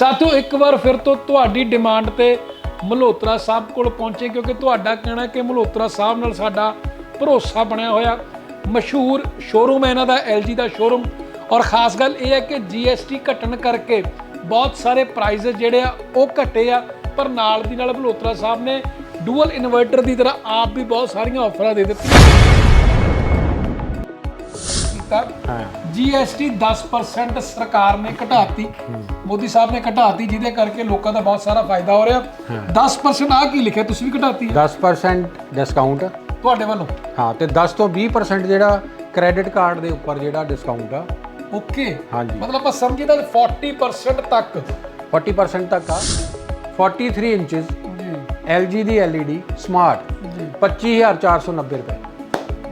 ਸਾਥੀਓ ਇੱਕ ਵਾਰ ਫਿਰ ਤੋਂ ਤੁਹਾਡੀ ਡਿਮਾਂਡ ਤੇ ਮਲਹੋਤਰਾ ਸਾਹਿਬ ਕੋਲ ਪਹੁੰਚੇ ਕਿਉਂਕਿ ਤੁਹਾਡਾ ਕਹਿਣਾ ਕਿ ਮਲਹੋਤਰਾ ਸਾਹਿਬ ਨਾਲ ਸਾਡਾ ਭਰੋਸਾ ਬਣਿਆ ਹੋਇਆ ਮਸ਼ਹੂਰ ਸ਼ੋਰੂਮ ਹੈ ਇਹਨਾਂ ਦਾ LG ਦਾ ਸ਼ੋਰੂਮ ਔਰ ਖਾਸ ਗੱਲ ਇਹ ਹੈ ਕਿ GST ਘਟਣ ਕਰਕੇ ਬਹੁਤ ਸਾਰੇ ਪ੍ਰਾਈਸ ਜਿਹੜੇ ਆ ਉਹ ਘਟੇ ਆ ਪਰ ਨਾਲ ਦੀ ਨਾਲ ਮਲਹੋਤਰਾ ਸਾਹਿਬ ਨੇ ਡੂਅਲ ਇਨਵਰਟਰ ਦੀ ਤਰ੍ਹਾਂ ਆਪ ਵੀ ਬਹੁਤ ਸਾਰੀਆਂ ਆਫਰਾਂ ਦੇ ਦਿੱਤੀਆਂ। ਕੀਤਾ GST 10% ਸਰਕਾਰ ਨੇ ਘਟਾਤੀ। ਮੋਦੀ ਸਾਹਿਬ ਨੇ ਘਟਾਤੀ ਜਿਹਦੇ ਕਰਕੇ ਲੋਕਾਂ ਦਾ ਬਹੁਤ ਸਾਰਾ ਫਾਇਦਾ ਹੋ ਰਿਹਾ। 10% ਆ ਕੀ ਲਿਖਿਆ ਤੁਸੀਂ ਵੀ ਘਟਾਤੀ ਹੈ? 10% ਡਿਸਕਾਊਂਟ ਤੁਹਾਡੇ ਵੱਲੋਂ? ਹਾਂ ਤੇ 10 ਤੋਂ 20% ਜਿਹੜਾ ਕ੍ਰੈਡਿਟ ਕਾਰਡ ਦੇ ਉੱਪਰ ਜਿਹੜਾ ਡਿਸਕਾਊਂਟ ਆ। ਓਕੇ। ਹਾਂਜੀ। ਮਤਲਬ ਆਪਾਂ ਸਮਝੀਏ ਤਾਂ 40% ਤੱਕ। 40% ਤੱਕ ਆ। 43 ਇੰਚਸ ਜੀ। LG ਦੀ LED ਸਮਾਰਟ ਜੀ। 25490 ਰੁਪਏ।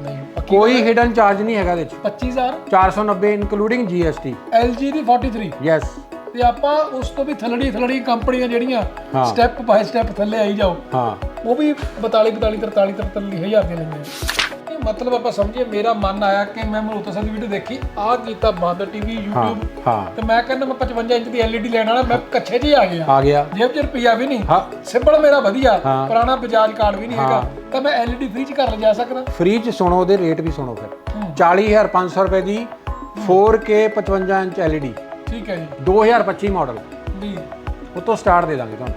ਨਹੀਂ ਪੱਕੀ ਕੋਈ ਹਿਡਨ ਚਾਰਜ ਨਹੀਂ ਹੈਗਾ ਇਹਦੇ ਚ। 25000 490 ਇਨਕਲੂਡਿੰਗ GST LG ਦੀ 43 ਯੈਸ ਤੇ ਆਪਾਂ ਉਸ ਤੋਂ ਵੀ ਥਲੜੀ ਥਲੜੀ ਕੰਪਨੀਆਂ ਜਿਹੜੀਆਂ। ਸਟੈਪ ਬਾਈ ਸਟੈਪ ਥੱਲੇ ਆਈ ਜਾਓ। ਹਾਂ। ਉਹ ਵੀ 42 42 43 43 ਹਜ਼ਾਰ ਦੀਆਂ ਲਈਆਂ ਇਹ ਮਤਲਬ ਆਪਾਂ ਸਮਝੀਏ ਮੇਰਾ ਮਨ ਆਇਆ ਕਿ ਮੈਂ ਮਰੂਤਾ ਸਾਹਿਬ ਦੀ ਵੀਡੀਓ ਦੇਖੀ ਆਹ ਕੀਤਾ ਬੰਦ ਟੀਵੀ YouTube ਹਾਂ। ਤੇ ਮੈਂ ਕਹਿੰਦਾ ਮੈਂ 55 ਇੰਚ ਦੀ LED ਲੈਣ ਵਾਲਾ ਮੈਂ ਕੱਛੇ 'ਚ ਹੀ ਆ ਗਿਆ। ਆ ਗਿਆ। ਜੇਬ 'ਚ ਰੁਪਿਆ ਵੀ ਨਹੀਂ। ਹਾਂ। ਸਿੰਪਲ ਮੇਰਾ ਵਧੀਆ। ਪੁਰਾਣਾ ਬਜਾਜ ਕਾਰਡ ਵੀ ਨਹੀਂ ਹੈਗਾ। ਤਾਂ ਮੈਂ LED ਫ੍ਰੀ 'ਚ ਘਰ ਲਿਜਾ ਸਕਦਾ। ਫ੍ਰੀ ਚ ਸੁਣੋ ਉਹਦੇ ਰੇਟ ਵੀ ਸੁਣੋ ਫਿਰ। ਹੂੰ। 40500 ਰੁਪਏ ਦੀ 4K 55 ਇੰਚ LED ਠੀਕ ਹੈ ਜੀ। 2025 ਮਾਡਲ। ਜੀ। ਉਹ ਤੋਂ ਸਟਾਰਟ ਦੇ ਦਾਂਗੇ ਤੁਹਾਨੂੰ।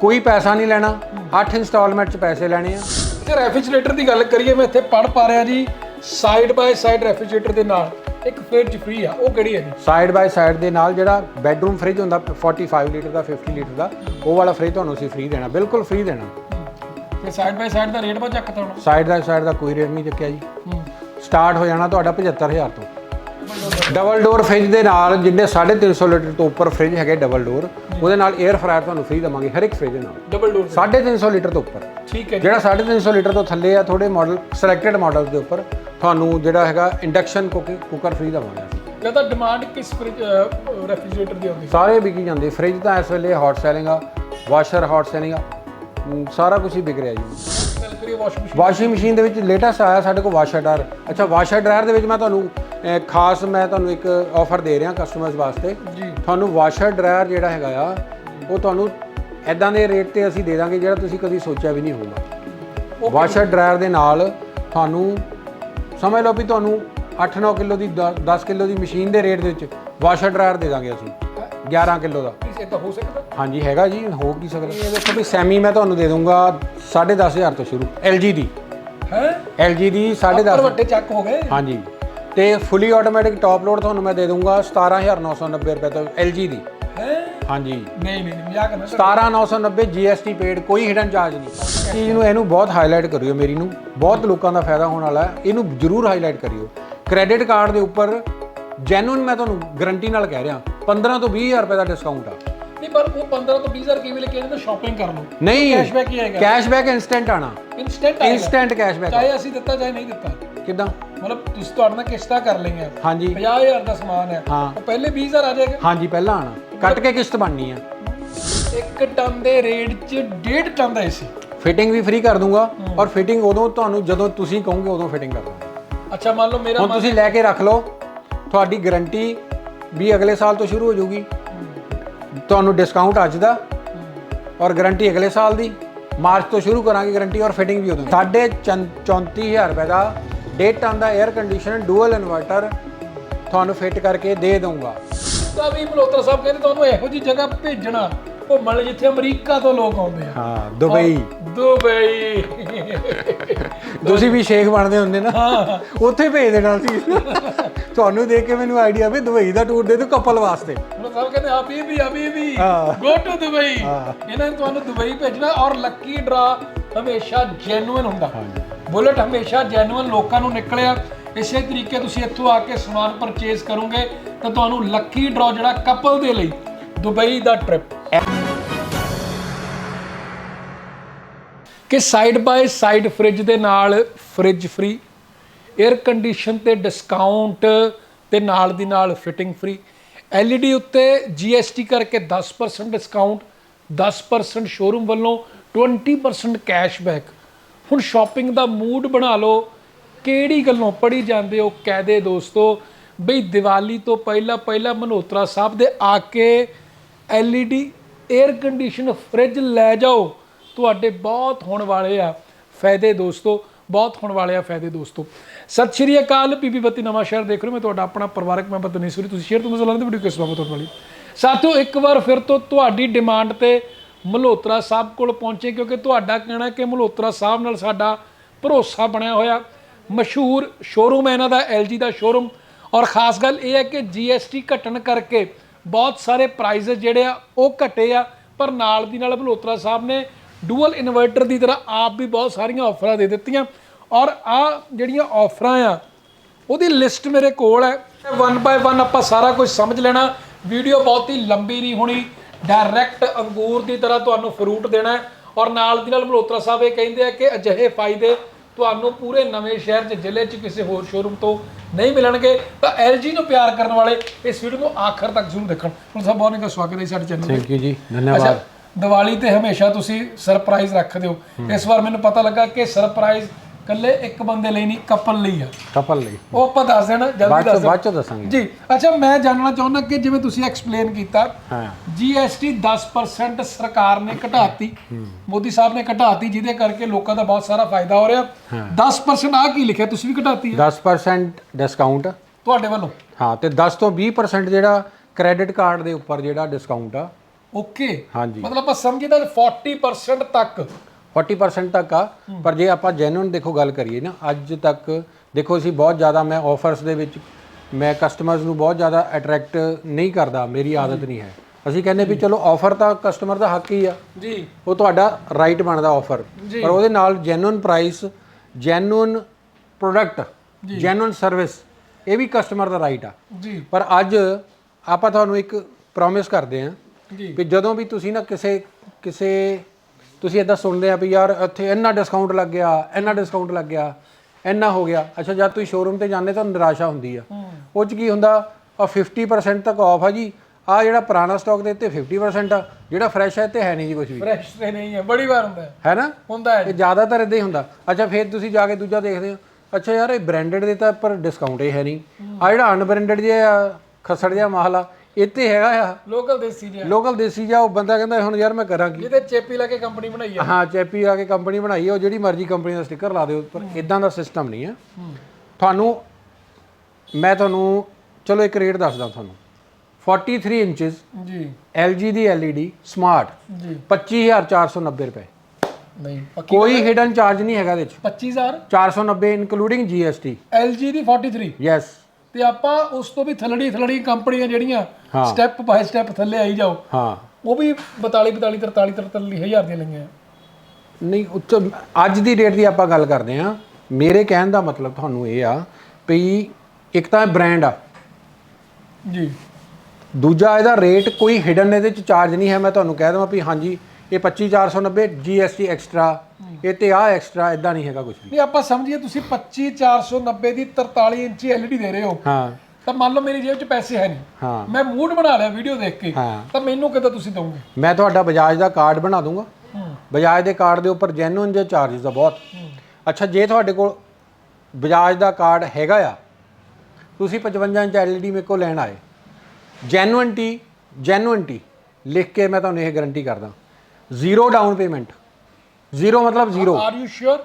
ਕੋਈ ਪੈਸਾ ਨਹੀਂ ਲੈਣਾ। 8 ਇੰਸਟਾਲਮੈਂਟ ਚ ਪੈਸੇ ਲੈਣੇ ਆ। ਤੇ ਰੈਫ੍ਰਿਜਰੇਟਰ ਦੀ ਗੱਲ ਕਰੀਏ ਮੈਂ ਇੱਥੇ ਪੜ ਪਾ ਰਿਹਾ ਜੀ। ਸਾਈਡ ਬਾਈ ਸਾਈਡ ਰੈਫ੍ਰਿਜਰੇਟਰ ਦੇ ਨਾਲ ਇੱਕ ਫ੍ਰਿਜ ਫ੍ਰੀ ਆ ਉਹ ਕਿਹੜੀ ਹੈ ਜੀ? ਸਾਈਡ ਬਾਈ ਸਾਈਡ ਦੇ ਨਾਲ ਜਿਹੜਾ ਬੈੱਡਰੂਮ ਫ੍ਰਿਜ ਹੁੰਦਾ 45 ਲੀਟਰ ਦਾ 50 ਲੀਟਰ ਦਾ ਉਹ ਵਾਲਾ ਫ੍ਰਿਜ ਤੁਹਾਨੂੰ ਅਸੀਂ ਫ੍ਰੀ ਦੇਣਾ ਬਿਲਕੁਲ ਫ੍ਰੀ ਦੇਣਾ। ਤੇ ਸਾਈਡ ਬਾਈ ਸਾਈਡ ਦਾ ਰੇਟ ਬਹੁਤ ਚੱਕਤਾ ਹੁਣ। ਸਾਈਡ ਦਾ ਸਾਈਡ ਦਾ ਕੋਈ ਰੇਟ ਨਹੀਂ ਚੱਕਿਆ ਜੀ। ਸਟਾਰਟ ਹੋ ਜਾਣਾ ਤੁਹਾਡਾ 75000 ਤੋਂ। ਡਬਲ ਡੋਰ ਫ੍ਰਿਜ ਦੇ ਨਾਲ ਜਿੰਨੇ 350 ਲੀਟਰ ਤੋਂ ਉੱਪਰ ਫ੍ਰਿਜ ਹੈਗੇ ਡਬਲ ਡੋਰ ਉਹਦੇ ਨਾਲ 에ਅਰ ਫਰਾਇਰ ਤੁਹਾਨੂੰ ਫ੍ਰੀ ਦਵਾਂਗੇ ਹਰ ਇੱਕ ਫ੍ਰਿਜ ਨਾਲ। ਡਬਲ ਡੋਰ 350 ਲੀਟਰ ਤੋਂ ਉੱਪਰ। ਠੀਕ ਹੈ ਜਿਹੜਾ 350 ਲੀਟਰ ਤੋਂ ਥੱਲੇ ਆ ਥੋੜੇ ਮਾਡਲ ਸਿਲੈਕਟਡ ਮਾਡਲ ਦੇ ਉੱਪਰ ਤੁਹਾਨੂੰ ਜਿਹੜਾ ਹੈਗਾ ਇੰਡਕਸ਼ਨ ਕੁੱਕਰ ਫ੍ਰੀ ਦਵਾਂਗੇ ਜ਼ਿਆਦਾ ਡਿਮਾਂਡ ਕਿਸ ਫ੍ਰਿਜ ਰੈਫ੍ਰਿਜਰੇਟਰ ਦੀ ਆਉਂਦੀ? ਸਾਰੇ ਵਿਕੀ ਜਾਂਦੇ। ਫ੍ਰਿਜ ਤਾਂ ਇਸ ਵੇਲੇ ਹੌਟ ਸੈਲਿੰਗ ਆ ਵਾਸ਼ਰ ਹੌਟ ਸੈਲਿੰਗ ਆ ਸਾਰਾ ਕੁਝ ਹੀ ਵਿਕ ਰਿਹਾ ਜੀ। ਵਾਸ਼ਿੰਗ ਮਸ਼ੀਨ ਦੇ ਵਿੱਚ ਲੇਟੈਸਟ ਆਇਆ ਸਾਡੇ ਕੋਲ ਵਾਸ਼ਰ ਡਰਾਇਰ ਅੱਛਾ ਵਾਸ਼ਰ ਡਰਾਇਰ ਦੇ ਵਿੱਚ ਮੈਂ ਤੁਹਾਨੂੰ ਖਾਸ ਮੈਂ ਤੁਹਾਨੂੰ ਇੱਕ ਆਫਰ ਦੇ ਰਿਹਾ ਕਸਟਮਰਸ ਵਾਸਤੇ। ਜੀ। ਤੁਹਾਨੂੰ ਵਾਸ਼ਰ ਡਰਾਇਰ ਜਿਹੜਾ ਹੈਗਾ ਆ ਉਹ ਤੁਹਾਨੂੰ ਐਦਾਂ ਦੇ ਰੇਟ ਤੇ ਅਸੀਂ ਦੇ ਦਾਂਗੇ ਜਿਹੜਾ ਤੁਸੀਂ ਕਦੀ ਸੋਚਿਆ ਵੀ ਨਹੀਂ ਹੋਊਗਾ। ਵਾਸ਼ਰ ਡਰਾਇਰ ਦੇ ਨਾਲ ਤੁਹਾਨੂੰ ਸਮਝ ਲਓ ਵੀ ਤੁਹਾਨੂੰ 8-9 ਕਿਲੋ ਦੀ 10 ਕਿਲੋ ਦੀ ਮਸ਼ੀਨ ਦੇ ਰੇਟ ਦੇ ਵਿੱਚ ਵਾਸ਼ਰ ਡਰਾਇਰ ਦੇ ਦਾਂਗੇ ਅਸੀਂ 11 ਕਿਲੋ ਦਾ। ਇਸ ਇਦਾਂ ਹੋ ਸਕਦਾ। ਹਾਂਜੀ ਹੈਗਾ ਜੀ ਹੋ ਕੀ ਸਕਦਾ। ਇਹ ਦੇਖੋ ਵੀ ਸੈਮੀ ਮੈਂ ਤੁਹਾਨੂੰ ਦੇ ਦੂੰਗਾ 10500 ਤੋਂ ਸ਼ੁਰੂ LG ਦੀ। ਹੈ? LG ਦੀ ਪਰ 10.5 ਵੱਡੇ ਚੱਕ ਹੋ ਗਏ। ਹਾਂਜੀ। ਤੇ ਫੁੱਲੀ ਆਟੋਮੈਟਿਕ ਟਾਪ ਲੋਡ ਤੁਹਾਨੂੰ ਮੈਂ ਦੇ ਦੂੰਗਾ 17990 ਰੁਪਏ ਤੋਂ LG ਦੀ। ਹੈ? ਹਾਂਜੀ। ਨਹੀਂ ਨਹੀਂ ਮਜ਼ਾਕ ਨਾ 17990 GST ਪੇਡ ਕੋਈ ਹਿਡਨ ਚਾਰਜ ਨਹੀਂ। ਚੀਜ਼ ਨੂੰ ਇਹਨੂੰ ਬਹੁਤ ਹਾਈਲਾਈਟ ਕਰਿਓ ਮੇਰੀ ਨੂੰ। ਬਹੁਤ ਲੋਕਾਂ ਦਾ ਫਾਇਦਾ ਹੋਣ ਵਾਲਾ ਹੈ। ਇਹਨੂੰ ਜ਼ਰੂਰ ਹਾਈਲਾਈਟ ਕਰਿਓ। ਕ੍ਰੈਡਿਟ ਕਾਰਡ ਦੇ ਉੱਪਰ ਜੈਨੂਇਨ ਮੈਂ ਤੁਹਾਨੂੰ ਗਾਰੰਟੀ ਨਾਲ ਕਹਿ ਰਿਹਾ 15 ਤੋਂ 20000 ਰੁਪਏ ਦਾ ਡਿਸਕਾਊਂਟ ਆ। ਨਹੀਂ ਪਰ ਉਹ 15 ਤੋਂ 20000 ਕਿਵੇਂ ਲੈ ਕੇ ਜਾਂਦੇ ਸ਼ਾਪਿੰਗ ਕਰ ਲਓ। ਨਹੀਂ ਕੈਸ਼ਬੈਕ ਹੀ ਆਏਗਾ। ਕੈਸ਼ਬੈਕ ਇਨਸਟੈਂਟ ਆਣਾ। ਇਨਸਟੈਂਟ ਆਏਗਾ। ਇਨਸਟੈਂਟ ਕੈਸ਼ਬੈਕ ਚਾਹੇ ਅਸੀਂ ਦਿੱਤਾ ਚਾਹੇ ਨਹੀਂ ਦਿੱਤਾ। ਕਿਦਾਂ? ਮਤਲਬ ਤੁਸੀਂ ਤੁਹਾਡੇ ਨਾਲ ਕਿਸ਼ਤਾਂ ਕਰ ਲਈਆਂ। ਹਾਂਜੀ। 50000 ਦਾ ਸਮਾਨ ਹੈ। ਹਾਂ। ਉਹ ਪਹਿਲੇ 20000 ਆ ਜਾਏਗਾ। ਹਾਂਜੀ ਪਹਿਲਾਂ ਆਣਾ ਕੱਟ ਕੇ ਕਿਸ਼ਤ ਬਣਨੀ ਆ। ਇੱਕ ਟਨ ਦੇ ਰੇਟ 'ਚ ਡੇਢ ਟਨ ਦਾ ਏਸੀ। ਫਿਟਿੰਗ ਵੀ ਫ੍ਰੀ ਕਰ ਦੂੰਗਾ ਔਰ ਫਿਟਿੰਗ ਉਦੋਂ ਤੁਹਾਨੂੰ ਜਦੋਂ ਤੁਸੀਂ ਕਹੋਗੇ ਉਦੋਂ ਫਿਟਿੰਗ ਕਰ ਦਾਂਗਾ। ਅੱਛਾ ਮੰਨ ਲਓ ਮੇਰਾ ਹੁਣ ਤੁਸੀਂ ਲੈ ਕੇ ਰੱਖ ਲਓ। ਤੁਹਾਡੀ ਗਾਰੰਟੀ ਵੀ ਅਗਲੇ ਸਾਲ ਤੋਂ ਸ਼ੁਰੂ ਹੋ ਜਾਊਗੀ। ਤੁਹਾਨੂੰ ਡਿਸਕਾਊਂਟ ਅੱਜ ਦਾ। ਔਰ ਗਾਰੰਟੀ ਅਗਲੇ ਸਾਲ ਦੀ। ਮਾਰਚ ਤੋਂ ਸ਼ੁਰੂ ਕਰਾਂਗੇ ਗਾਰੰਟੀ ਔਰ ਫਿਟਿੰਗ ਵੀ ਉਦੋਂ ਸਾਡੇ 34000 ਰੁਪਏ ਦਾ ਡੇਢ ਟਨ ਦਾ 에ਅਰ ਕੰਡੀਸ਼ਨਰ ਡੂਅਲ ਇਨਵਰਟਰ ਤੁਹਾਨੂੰ ਫਿੱਟ ਕਰਕੇ ਦੇ ਦਊਂਗਾ। ਤਾਂ ਵੀ ਮਲੋਤਰਾ ਸਾਹਿਬ ਕਹਿੰਦੇ ਤੁਹਾਨੂੰ ਇਹੋ ਜੀ ਜਗ੍ਹਾ ਭੇਜਣਾ ਘੁੰਮਣ ਲਈ ਜਿੱਥੇ ਅਮਰੀਕਾ ਤੋਂ ਲੋਕ ਆਉਂਦੇ ਆ। ਹਾਂ ਦੁਬਈ। ਦੁਬਈ। ਤੁਸੀਂ ਵੀ ਸ਼ੇਖ ਬਣਦੇ ਹੁੰਦੇ ਨਾ। ਉੱਥੇ ਭੇਜ ਦੇਣਾ ਸੀ। ਤੁਹਾਨੂੰ ਦੇਖ ਕੇ ਮੈਨੂੰ ਆਈਡੀਆ ਵੀ ਦੁਬਈ ਦਾ ਟੂਰ ਦੇ ਦਿਓ ਕਪਲ ਵਾਸਤੇ। ਮਲੋਤਰਾ ਸਾਹਿਬ ਕਹਿੰਦੇ ਆ ਵੀ ਵੀ ਆ ਵੀ ਵੀ। ਗੋ ਟੂ ਦੁਬਈ। ਇਹਨਾਂ ਨੇ ਤੁਹਾਨੂੰ ਦੁਬਈ ਭੇਜਣਾ ਔਰ ਲੱਕੀ ਡਰਾ ਹਮੇਸ਼ਾ ਜੈਨੂਇਨ ਹੁੰਦਾ। ਬੁਲਟ ਹਮੇਸ਼ਾ ਜੈਨੂਅਨ ਲੋਕਾਂ ਨੂੰ ਨਿਕਲਿਆ। ਇਸੇ ਤਰੀਕੇ ਤੁਸੀਂ ਇੱਥੋਂ ਆ ਕੇ ਸਮਾਨ ਪਰਚੇਸ ਕਰੋਗੇ ਤਾਂ ਤੁਹਾਨੂੰ ਲੱਕੀ ਡਰਾ ਜਿਹੜਾ ਕਪਲ ਦੇ ਲਈ ਦੁਬਈ ਦਾ ਟ੍ਰਿਪ ਕਿ ਸਾਈਡ ਬਾਈ ਸਾਈਡ ਫ੍ਰਿਜ ਦੇ ਨਾਲ ਫ੍ਰਿਜ ਫ੍ਰੀ 에ਅਰ ਕੰਡੀਸ਼ਨ ਤੇ ਡਿਸਕਾਊਂਟ ਤੇ ਨਾਲ ਦੀ ਨਾਲ ਫਿਟਿੰਗ ਫ੍ਰੀ LED ਉੱਤੇ GST ਕਰਕੇ 10% ਡਿਸਕਾਊਂਟ 10% ਸ਼ੋਰੂਮ ਵੱਲੋਂ 20% ਕੈਸ਼ਬੈਕ ਹੁਣ ਸ਼ਾਪਿੰਗ ਦਾ ਮੂਡ ਬਣਾ ਲਓ। ਕਿਹੜੀ ਗੱਲੋਂ ਪੜੀ ਜਾਂਦੇ ਹੋ ਕਹਦੇ ਦੋਸਤੋ? ਬਈ ਦੀਵਾਲੀ ਤੋਂ ਪਹਿਲਾਂ ਪਹਿਲਾਂ ਮਨੋਤਰਾ ਸਾਹਿਬ ਦੇ ਆ ਕੇ LED 에ਅਰ ਕੰਡੀਸ਼ਨ ਫ੍ਰਿਜ ਲੈ ਜਾਓ। ਤੁਹਾਡੇ ਬਹੁਤ ਹੋਣ ਵਾਲੇ ਆ ਫਾਇਦੇ ਦੋਸਤੋ, ਬਹੁਤ ਹੋਣ ਵਾਲੇ ਆ ਫਾਇਦੇ ਦੋਸਤੋ। ਸਤਿ ਸ਼੍ਰੀ ਅਕਾਲ ਪੀਪੀ ਬੱਤੀ ਨਵਾਂ ਸ਼ਹਿਰ ਦੇਖ ਰਹੇ ਮੈਂ ਤੁਹਾਡਾ ਆਪਣਾ ਪਰਿਵਾਰਕ ਮੈਂਬਰ ਦਨੀਸ਼ਵਰੀ ਤੁਸੀਂ ਸ਼ੇਅਰ ਤੋਂ ਮਜ਼ਾ ਲੈਂਦੇ ਵੀਡੀਓ ਕਿਸ ਵਾਰ ਤੁਹਾਡੇ ਵਾਲੀ? ਸਾਥੀਓ, ਇੱਕ ਵਾਰ ਫਿਰ ਤੋਂ ਤੁਹਾਡੀ ਡਿਮਾਂਡ ਤੇ ਮਲਹੋਤਰਾ ਸਾਹਿਬ ਕੋਲ ਪਹੁੰਚੇ ਕਿਉਂਕਿ ਤੁਹਾਡਾ ਕਹਿਣਾ ਕਿ ਮਲਹੋਤਰਾ ਸਾਹਿਬ ਨਾਲ ਸਾਡਾ ਭਰੋਸਾ ਬਣਿਆ ਹੋਇਆ। ਮਸ਼ਹੂਰ ਸ਼ੋਰੂਮ ਹੈ ਇਹਨਾਂ ਦਾ LG ਦਾ ਸ਼ੋਰੂਮ ਔਰ ਖਾਸ ਗੱਲ ਇਹ ਹੈ ਕਿ GST ਘਟਣ ਕਰਕੇ ਬਹੁਤ ਸਾਰੇ ਪ੍ਰਾਈਜ਼ਸ ਜਿਹੜੇ ਆ, ਉਹ ਘਟੇ ਆ। ਪਰ ਨਾਲ ਦੀ ਨਾਲ ਮਲਹੋਤਰਾ ਸਾਹਿਬ ਨੇ ਡੂਅਲ ਇਨਵਰਟਰ ਦੀ ਤਰ੍ਹਾਂ ਆਪ ਵੀ ਬਹੁਤ ਸਾਰੀਆਂ ਆਫਰਾਂ ਦੇ ਦਿੱਤੀਆਂ। ਔਰ ਆ ਜਿਹੜੀਆਂ ਆਫਰਾਂ ਆ, ਉਹਦੀ ਲਿਸਟ ਮੇਰੇ ਕੋਲ ਹੈ। ਵਨ ਬਾਏ ਵਨ ਆਪਾਂ ਸਾਰਾ ਕੁਝ ਸਮਝ ਲੈਣਾ। ਵੀਡੀਓ ਬਹੁਤ ਹੀ ਲੰਬੀ ਨਹੀਂ ਹੋਣੀ। ਡਾਇਰੈਕਟ ਅੰਗੂਰ ਦੀ ਤਰ੍ਹਾਂ ਤੁਹਾਨੂੰ ਫਰੂਟ ਦੇਣਾ ਹੈ। ਔਰ ਨਾਲ ਦੀ ਨਾਲ ਮਲਹੋਤਰਾ ਸਾਹਿਬ ਇਹ ਕਹਿੰਦੇ ਆ ਕਿ ਅਜਿਹੇ ਫਾਇਦੇ ਤੁਹਾਨੂੰ ਪੂਰੇ ਨਵੇਂ ਸ਼ਹਿਰ 'ਚ ਜ਼ਿਲ੍ਹੇ 'ਚ ਕਿਸੇ ਹੋਰ ਸ਼ੋਰੂਮ ਤੋਂ ਨਹੀਂ ਮਿਲਣਗੇ। ਤਾਂ LG ਨੂੰ ਪਿਆਰ ਕਰਨ ਵਾਲੇ ਇਸ ਵੀਡੀਓ ਨੂੰ ਆਖਰ ਤੱਕ ਜ਼ਰੂਰ ਦੇਖਣ। ਹੁਣ ਸਭ ਬਹੁਤ ਬਹੁਤ ਸਵਾਗਤ ਹੈ ਸਾਡੇ ਚੈਨਲ ਤੇ। ਥੈਂਕ ਯੂ ਜੀ ਧੰਨਵਾਦ। ਦੀਵਾਲੀ ਤੇ ਹਮੇਸ਼ਾ ਤੁਸੀਂ ਸਰਪ੍ਰਾਈਜ਼ ਰੱਖਦੇ ਹੋ। ਇਸ ਵਾਰ ਮੈਨੂੰ ਪਤਾ ਲੱਗਾ ਕਿ ਸਰਪ੍ਰਾਈਜ਼ ਕੱਲੇ ਇੱਕ ਬੰਦੇ ਲਈ ਨਹੀਂ ਕਪਲ ਲਈ ਆ। ਕਪਲ ਲਈ। ਉਹ ਆਪਾਂ ਦੱਸ ਦੇਣਾ ਜਲਦੀ ਬਾਅਦ ਦੱਸ ਚ ਬਾਅਦ ਚ ਦੱਸਾਂਗੇ। ਜੀ ਅੱਛਾ ਮੈਂ ਜਾਣਨਾ ਚਾਹੁੰਦਾ ਕਿ ਜਿਵੇਂ ਤੁਸੀਂ ਐਕਸਪਲੇਨ ਕੀਤਾ ਹਾਂ। GST 10% ਸਰਕਾਰ ਨੇ ਘਟਾਤੀ। ਮੋਦੀ ਸਾਹਿਬ ਨੇ ਘਟਾਤੀ ਜਿਹਦੇ ਕਰਕੇ ਲੋਕਾਂ ਦਾ ਬਹੁਤ ਸਾਰਾ ਫਾਇਦਾ ਹੋ ਰਿਹਾ। 10% ਆ ਕੀ ਲਿਖਿਆ ਤੁਸੀਂ ਵੀ ਘਟਾਤੀ ਹੈ 10% ਡਿਸਕਾਊਂਟ ਤੁਹਾਡੇ ਵੱਲੋਂ? ਹਾਂ ਤੇ 10 ਤੋਂ 20% ਜਿਹੜਾ ਕ੍ਰੈਡਿਟ ਕਾਰਡ ਦੇ ਉੱਪਰ ਜਿਹੜਾ ਡਿਸਕਾਊਂਟ ਆ। ਓਕੇ ਹਾਂਜੀ। ਮਤਲਬ ਆਪਾਂ ਸਮਝੀਦਾ 40% ਤੱਕ 40% ਤੱਕ ਆ। ਪਰ ਜੇ ਆਪਾਂ ਜੈਨੂਇਨ ਦੇਖੋ ਗੱਲ ਕਰੀਏ ਨਾ ਅੱਜ ਤੱਕ ਦੇਖੋ ਅਸੀਂ ਬਹੁਤ ਜ਼ਿਆਦਾ ਮੈਂ ਆਫਰਸ ਦੇ ਵਿੱਚ ਮੈਂ ਕਸਟਮਰਸ ਨੂੰ ਬਹੁਤ ਜ਼ਿਆਦਾ ਅਟਰੈਕਟ ਨਹੀਂ ਕਰਦਾ ਮੇਰੀ ਆਦਤ ਨਹੀਂ ਹੈ। ਅਸੀਂ ਕਹਿੰਦੇ ਵੀ ਚਲੋ ਆਫਰ ਤਾਂ ਕਸਟਮਰ ਦਾ ਹੱਕ ਹੀ ਆ। ਜੀ। ਉਹ ਤੁਹਾਡਾ ਰਾਈਟ ਬਣਦਾ ਆਫਰ। ਪਰ ਉਹਦੇ ਨਾਲ genuine price genuine product genuine service ਇਹ ਵੀ ਕਸਟਮਰ ਦਾ ਰਾਈਟ ਆ। ਜੀ। ਪਰ ਅੱਜ ਆਪਾਂ ਤੁਹਾਨੂੰ ਇੱਕ ਪ੍ਰੋਮਿਸ ਕਰਦੇ ਜੀ। ਵੀ ਜਦੋਂ ਵੀ ਤੁਸੀਂ ਨਾ ਕਿਸੇ ਕਿਸੇ ਤੁਸੀਂ ਇਦਾਂ ਸੁਣਦੇ ਆ ਵੀ ਯਾਰ ਇੱਥੇ ਇੰਨਾ ਡਿਸਕਾਊਂਟ ਲੱਗ ਗਿਆ ਇੰਨਾ ਡਿਸਕਾਊਂਟ ਲੱਗ ਗਿਆ ਇੰਨਾ ਹੋ ਗਿਆ। ਅੱਛਾ ਜਦ ਤੁਸੀਂ ਸ਼ੋਰੂਮ ਤੇ ਜਾਂਦੇ ਤਾਂ ਨਿਰਾਸ਼ਾ ਹੁੰਦੀ ਆ। ਉਹ ਚ ਕੀ ਹੁੰਦਾ ਆ 50% ਤੱਕ ਆਫ ਆ ਜੀ। ਆ ਜਿਹੜਾ ਪੁਰਾਣਾ ਸਟਾਕ ਦੇ ਉੱਤੇ 50% ਆ ਜਿਹੜਾ ਫਰੈਸ਼ ਹੈ ਤੇ ਹੈ ਨਹੀਂ ਜੀ ਕੁਝ ਵੀ। ਫਰੈਸ਼ ਤੇ ਨਹੀਂ ਹੈ ਬੜੀ ਵਾਰ ਹੁੰਦਾ ਹੈ। ਹੈ ਨਾ? ਹੁੰਦਾ ਹੈ ਇਹ ਜ਼ਿਆਦਾਤਰ ਇਦਾਂ ਹੀ ਹੁੰਦਾ। ਅੱਛਾ ਫਿਰ ਤੁਸੀਂ ਜਾ ਕੇ ਦੂਜਾ ਦੇਖਦੇ ਹੋ। ਅੱਛਾ ਯਾਰ ਇਹ ਬ੍ਰਾਂਡਡ ਦੇ ਤਾਂ ਪਰ ਡਿਸਕਾਊਂਟ ਹੀ ਹੈ ਨਹੀਂ। ਆ ਜਿਹੜਾ ਅਨਬ੍ਰਾਂਡਡ ਜਿਹਾ ਖਸੜ ਜਿਹਾ ਮਾਹਲ ਆ ਇੱਥੇ ਹੈਗਾ ਆ। ਲੋਕਲ ਦੇਸੀ ਜਿਹਾ। ਲੋਕਲ ਦੇਸੀ ਜਿਹਾ ਉਹ ਬੰਦਾ ਕਹਿੰਦਾ ਹੁਣ ਯਾਰ ਮੈਂ ਕਰਾਂ ਕੀ ਜਿਹਦੇ ਚੇਪੀ ਲਾ ਕੇ ਕੰਪਨੀ ਬਣਾਈ ਆ। ਹਾਂ ਚੈਪੀ ਆ ਕੇ ਕੰਪਨੀ ਬਣਾਈ ਹੈ ਉਹ ਜਿਹੜੀ ਮਰਜ਼ੀ ਕੰਪਨੀ ਦਾ ਸਟicker ਲਾ ਦਿਓ ਪਰ ਇਦਾਂ ਦਾ ਸਿਸਟਮ ਨਹੀਂ ਹੈ। ਤੁਹਾਨੂੰ ਮੈਂ ਤੁਹਾਨੂੰ ਚਲੋ ਇੱਕ ਰੇਟ ਦੱਸਦਾ ਤੁਹਾਨੂੰ। 43 ਇੰਚਸ ਜੀ। LG ਦੀ LED ਸਮਾਰਟ ਜੀ। 25490 ਰੁਪਏ। ਨਹੀਂ ਕੋਈ ਹਿਡਨ ਚਾਰਜ ਨਹੀਂ ਹੈਗਾ ਇਹਦੇ ਚ। 25000 490 ਇਨਕਲੂਡਿੰਗ GST LG ਦੀ 43 ਯੈਸ ਤੇ ਆਪਾਂ ਉਸ ਤੋਂ ਵੀ ਥਲੜੀ ਥਲੜੀ ਕੰਪਨੀਆਂ ਜਿਹੜੀਆਂ। ਸਟੈਪ ਬਾਈ ਸਟੈਪ ਥੱਲੇ ਆਈ ਜਾਓ ਹਾਂ। ਉਹ ਵੀ 42 42 43 43 ਹਜ਼ਾਰ ਦੀਆਂ ਲਈਆਂ। ਨਹੀਂ ਉੱਚ ਅੱਜ ਦੀ ਡੇਟ ਦੀ ਆਪਾਂ ਗੱਲ ਕਰਦੇ ਆ ਮੇਰੇ ਕਹਿਣ ਦਾ ਮਤਲਬ ਤੁਹਾਨੂੰ ਇਹ ਆ ਵੀ ਇੱਕ ਤਾਂ ਬ੍ਰਾਂਡ ਆ। ਜੀ। ਦੂਜਾ ਇਹਦਾ ਰੇਟ ਕੋਈ ਹਿਡਨ ਇਹਦੇ ਚ ਚਾਰਜ ਨਹੀਂ ਹੈ। ਮੈਂ ਤੁਹਾਨੂੰ ਕਹਿ ਦਵਾਂ ਵੀ ਹਾਂਜੀ ਇਹ 25490 GST ਐਕਸਟਰਾ ਇਹ ਤੇ ਆ ਐਕਸਟਰਾ ਇਦਾਂ ਨਹੀਂ ਹੈਗਾ ਕੁਝ ਵੀ। ਨਹੀਂ ਆਪਾਂ ਸਮਝੀਏ ਤੁਸੀਂ 25490 ਦੀ 43 ਇੰਚੀ LED ਦੇ ਰਹੇ ਹੋ। ਹਾਂ। ਤਾਂ ਮੰਨ ਲਓ ਮੇਰੀ ਜੇਬ 'ਚ ਪੈਸੇ ਹੈ ਨਹੀਂ। ਹਾਂ। ਮੈਂ ਮੂਡ ਬਣਾ ਲਿਆ ਵੀਡੀਓ ਦੇਖ ਕੇ। ਹਾਂ। ਤਾਂ ਮੈਨੂੰ ਕਿਦਾਂ ਤੁਸੀਂ ਦੋਗੇ ਮੈਂ ਤੁਹਾਡਾ ਬਜਾਜ ਦਾ ਕਾਰਡ ਬਣਾ ਦੂੰਗਾ। ਬਜਾਜ ਦੇ ਕਾਰਡ ਦੇ ਉੱਪਰ ਜੈਨੂਇਨ ਜੇ ਚਾਰजेस ਆ ਬਹੁਤ। ਅੱਛਾ ਜੇ ਤੁਹਾਡੇ ਕੋਲ ਬਜਾਜ ਦਾ ਕਾਰਡ ਹੈਗਾ ਆ ਤੁਸੀਂ 55 ਇੰਚ LED ਮੇਰੇ ਕੋਲ ਲੈਣ ਆਏ। ਜੈਨੂਇਨਟੀ ਜੈਨੂਇਨਟੀ ਲਿਖ ਕੇ ਮੈਂ ਤੁਹਾਨੂੰ ਇਹ ਗਾਰੰਟੀ ਕਰਦਾ। ਜ਼ੀਰੋ ਡਾਊਨ ਪੇਮੈਂਟ ਜ਼ੀਰੋ ਮਤਲਬ ਜ਼ੀਰੋ ਆਰ ਯੂ ਸ਼ੋਰ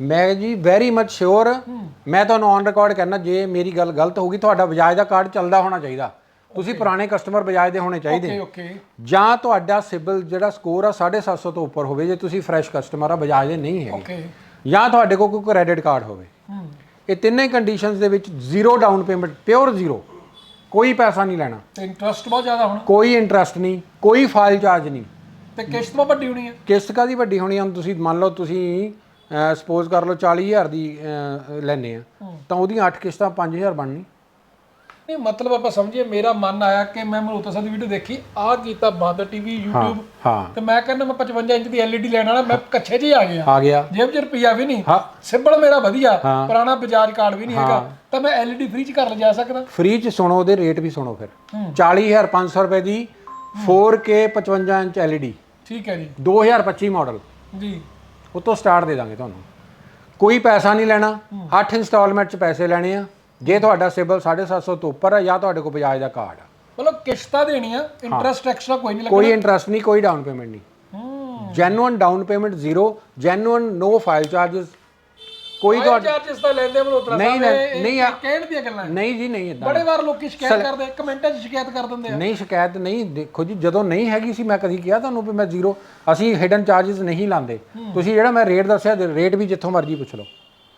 ਮੈਂ ਜੀ ਵੈਰੀ ਮੱਚ ਸ਼ੋਰ ਮੈਂ ਤੁਹਾਨੂੰ ਔਨ ਰਿਕਾਰਡ ਕਹਿਣਾ ਜੇ ਮੇਰੀ ਗੱਲ ਗਲਤ ਹੋਊਗੀ ਤੁਹਾਡਾ ਬਜਾਜ ਦਾ ਕਾਰਡ ਚੱਲਦਾ ਹੋਣਾ ਚਾਹੀਦਾ ਤੁਸੀਂ ਪੁਰਾਣੇ ਕਸਟਮਰ ਬਜਾਜ ਦੇ ਹੋਣੇ ਚਾਹੀਦੇ ਓਕੇ ਓਕੇ ਜਾਂ ਤੁਹਾਡਾ ਸਿਬਲ ਜਿਹੜਾ ਸਕੋਰ ਆ 750 ਤੋਂ ਉੱਪਰ ਹੋਵੇ ਜੇ ਤੁਸੀਂ ਫਰੈਸ਼ ਕਸਟਮਰ ਆ ਬਜਾਜ ਦੇ ਨਹੀਂ ਹੈਗੇ ਓਕੇ ਜਾਂ ਤੁਹਾਡੇ ਕੋਲ ਕੋਈ ਕ੍ਰੈਡਿਟ ਕਾਰਡ ਹੋਵੇ ਹੂੰ ਇਹ ਤਿੰਨੇ ਕੰਡੀਸ਼ਨਸ ਦੇ ਵਿੱਚ zero down payment pure zero ਕੋਈ ਪੈਸਾ ਨਹੀਂ ਲੈਣਾ ਤੇ ਇੰਟਰਸਟ ਬਹੁਤ ਜ਼ਿਆਦਾ ਹੋਣਾ ਕੋਈ ਇੰਟਰਸਟ ਨਹੀਂ ਕੋਈ ਫਾਈਲ ਚਾਰਜ ਨਹੀਂ ਤੇ ਕਿਸ਼ਤ ਬਹੁਤ ਵੱਡੀ ਹੋਣੀ ਹੈ ਕਿਸ਼ਤ ਕਾਦੀ ਵੱਡੀ ਹੋਣੀ ਆ? ਹੁਣ ਤੁਸੀਂ ਮੰਨ ਲਓ ਤੁਸੀਂ ਸਪੋਜ਼ ਕਰ ਲਓ 40000 ਦੀ ਲੈਨੇ ਆ। ਤਾਂ ਉਹਦੀਆਂ 8 ਕਿਸ਼ਤਾਂ 5000 ਬਣਨੀ। ਨਹੀਂ ਮਤਲਬ ਆਪਾਂ ਸਮਝੀਏ ਮੇਰਾ ਮਨ ਆਇਆ ਕਿ ਮੈਂ ਮਲਹੋਤਰਾ ਸਾਹਿਬ ਦੀ ਵੀਡੀਓ ਦੇਖੀ ਆਹ ਕੀਤਾ ਬੰਦ ਟੀਵੀ YouTube ਤੇ ਮੈਂ ਕਹਿੰਦਾ ਮੈਂ 55 ਇੰਚ ਦੀ LED ਲੈਣ ਵਾਲਾ ਮੈਂ ਕੱਛੇ ਹੀ ਆ ਗਿਆ। ਆ ਗਿਆ। ਜੇਬ 'ਚ ਰੁਪਿਆ ਵੀ ਨਹੀਂ। ਸਿੰਬਲ ਮੇਰਾ ਵਧੀਆ। ਪੁਰਾਣਾ ਬਜਾਜ ਕਾਰਡ ਵੀ ਨਹੀਂ ਹੈਗਾ। ਤਾਂ ਮੈਂ LED ਫ੍ਰੀ 'ਚ ਕਰ ਲਿਜਾ ਸਕਦਾ। ਫ੍ਰੀ ਚ ਸੁਣੋ ਉਹਦੇ ਰੇਟ ਵੀ ਸੁਣੋ ਫਿਰ। ਹੂੰ। 40500 ਰੁਪਏ ਦੀ 4K 55 ਇੰਚ LED ਠੀਕ ਹੈ ਜੀ। 2025 ਮਾਡਲ। ਜੀ। ਉਹ ਤੋਂ ਸਟਾਰਟ ਦੇ ਦਾਂਗੇ ਤੁਹਾਨੂੰ। ਕੋਈ ਪੈਸਾ ਨਹੀਂ ਲੈਣਾ। 8 ਇੰਸਟਾਲਮੈਂਟ ਚ ਪੈਸੇ ਲੈਣੇ ਆ। ਜੇ ਤੁਹਾਡਾ ਸਿਬਲ 750 ਤੋਂ ਉੱਪਰ ਹੈ ਜਾਂ ਤੁਹਾਡੇ ਕੋਲ ਬਜਾਜ ਦਾ ਕਾਰਡ ਆ। ਮਤਲਬ ਕਿਸ਼ਤਾਂ ਦੇਣੀਆਂ ਇੰਟਰਸਟ ਐਕਸਟਰਾ ਕੋਈ ਨਹੀਂ ਲੱਗਣਾ। ਕੋਈ ਇੰਟਰਸਟ ਨਹੀਂ ਕੋਈ ਡਾਊਨ ਪੇਮੈਂਟ ਨਹੀਂ। Genuine down payment zero genuine no file charges ਕੋਈ ਤੁਹਾਡੇ ਚਾਰजेस ਤਾਂ ਲੈਂਦੇ ਬਲ ਉਤਰਾ ਨਹੀਂ ਨਹੀਂ ਕਹਿਣ ਦੀਆਂ ਗੱਲਾਂ ਨਹੀਂ ਜੀ ਨਹੀਂ ਇਦਾਂ ਬੜੇ ਵਾਰ ਲੋਕੀ ਸ਼ਿਕਾਇਤ ਕਰਦੇ ਕਮੈਂਟਾਂ 'ਚ ਸ਼ਿਕਾਇਤ ਕਰ ਦਿੰਦੇ ਆ। ਨਹੀਂ ਸ਼ਿਕਾਇਤ ਨਹੀਂ। ਦੇਖੋ ਜੀ ਜਦੋਂ ਨਹੀਂ ਹੈਗੀ ਸੀ ਮੈਂ ਕਦੀ ਕਿਹਾ ਤੁਹਾਨੂੰ ਵੀ ਮੈਂ ਜ਼ੀਰੋ ਅਸੀਂ ਹਿਡਨ ਚਾਰजेस ਨਹੀਂ ਲਾਉਂਦੇ ਤੁਸੀਂ ਜਿਹੜਾ ਮੈਂ ਰੇਟ ਦੱਸਿਆ ਰੇਟ ਵੀ ਜਿੱਥੋਂ ਮਰਜ਼ੀ ਪੁੱਛ ਲਓ।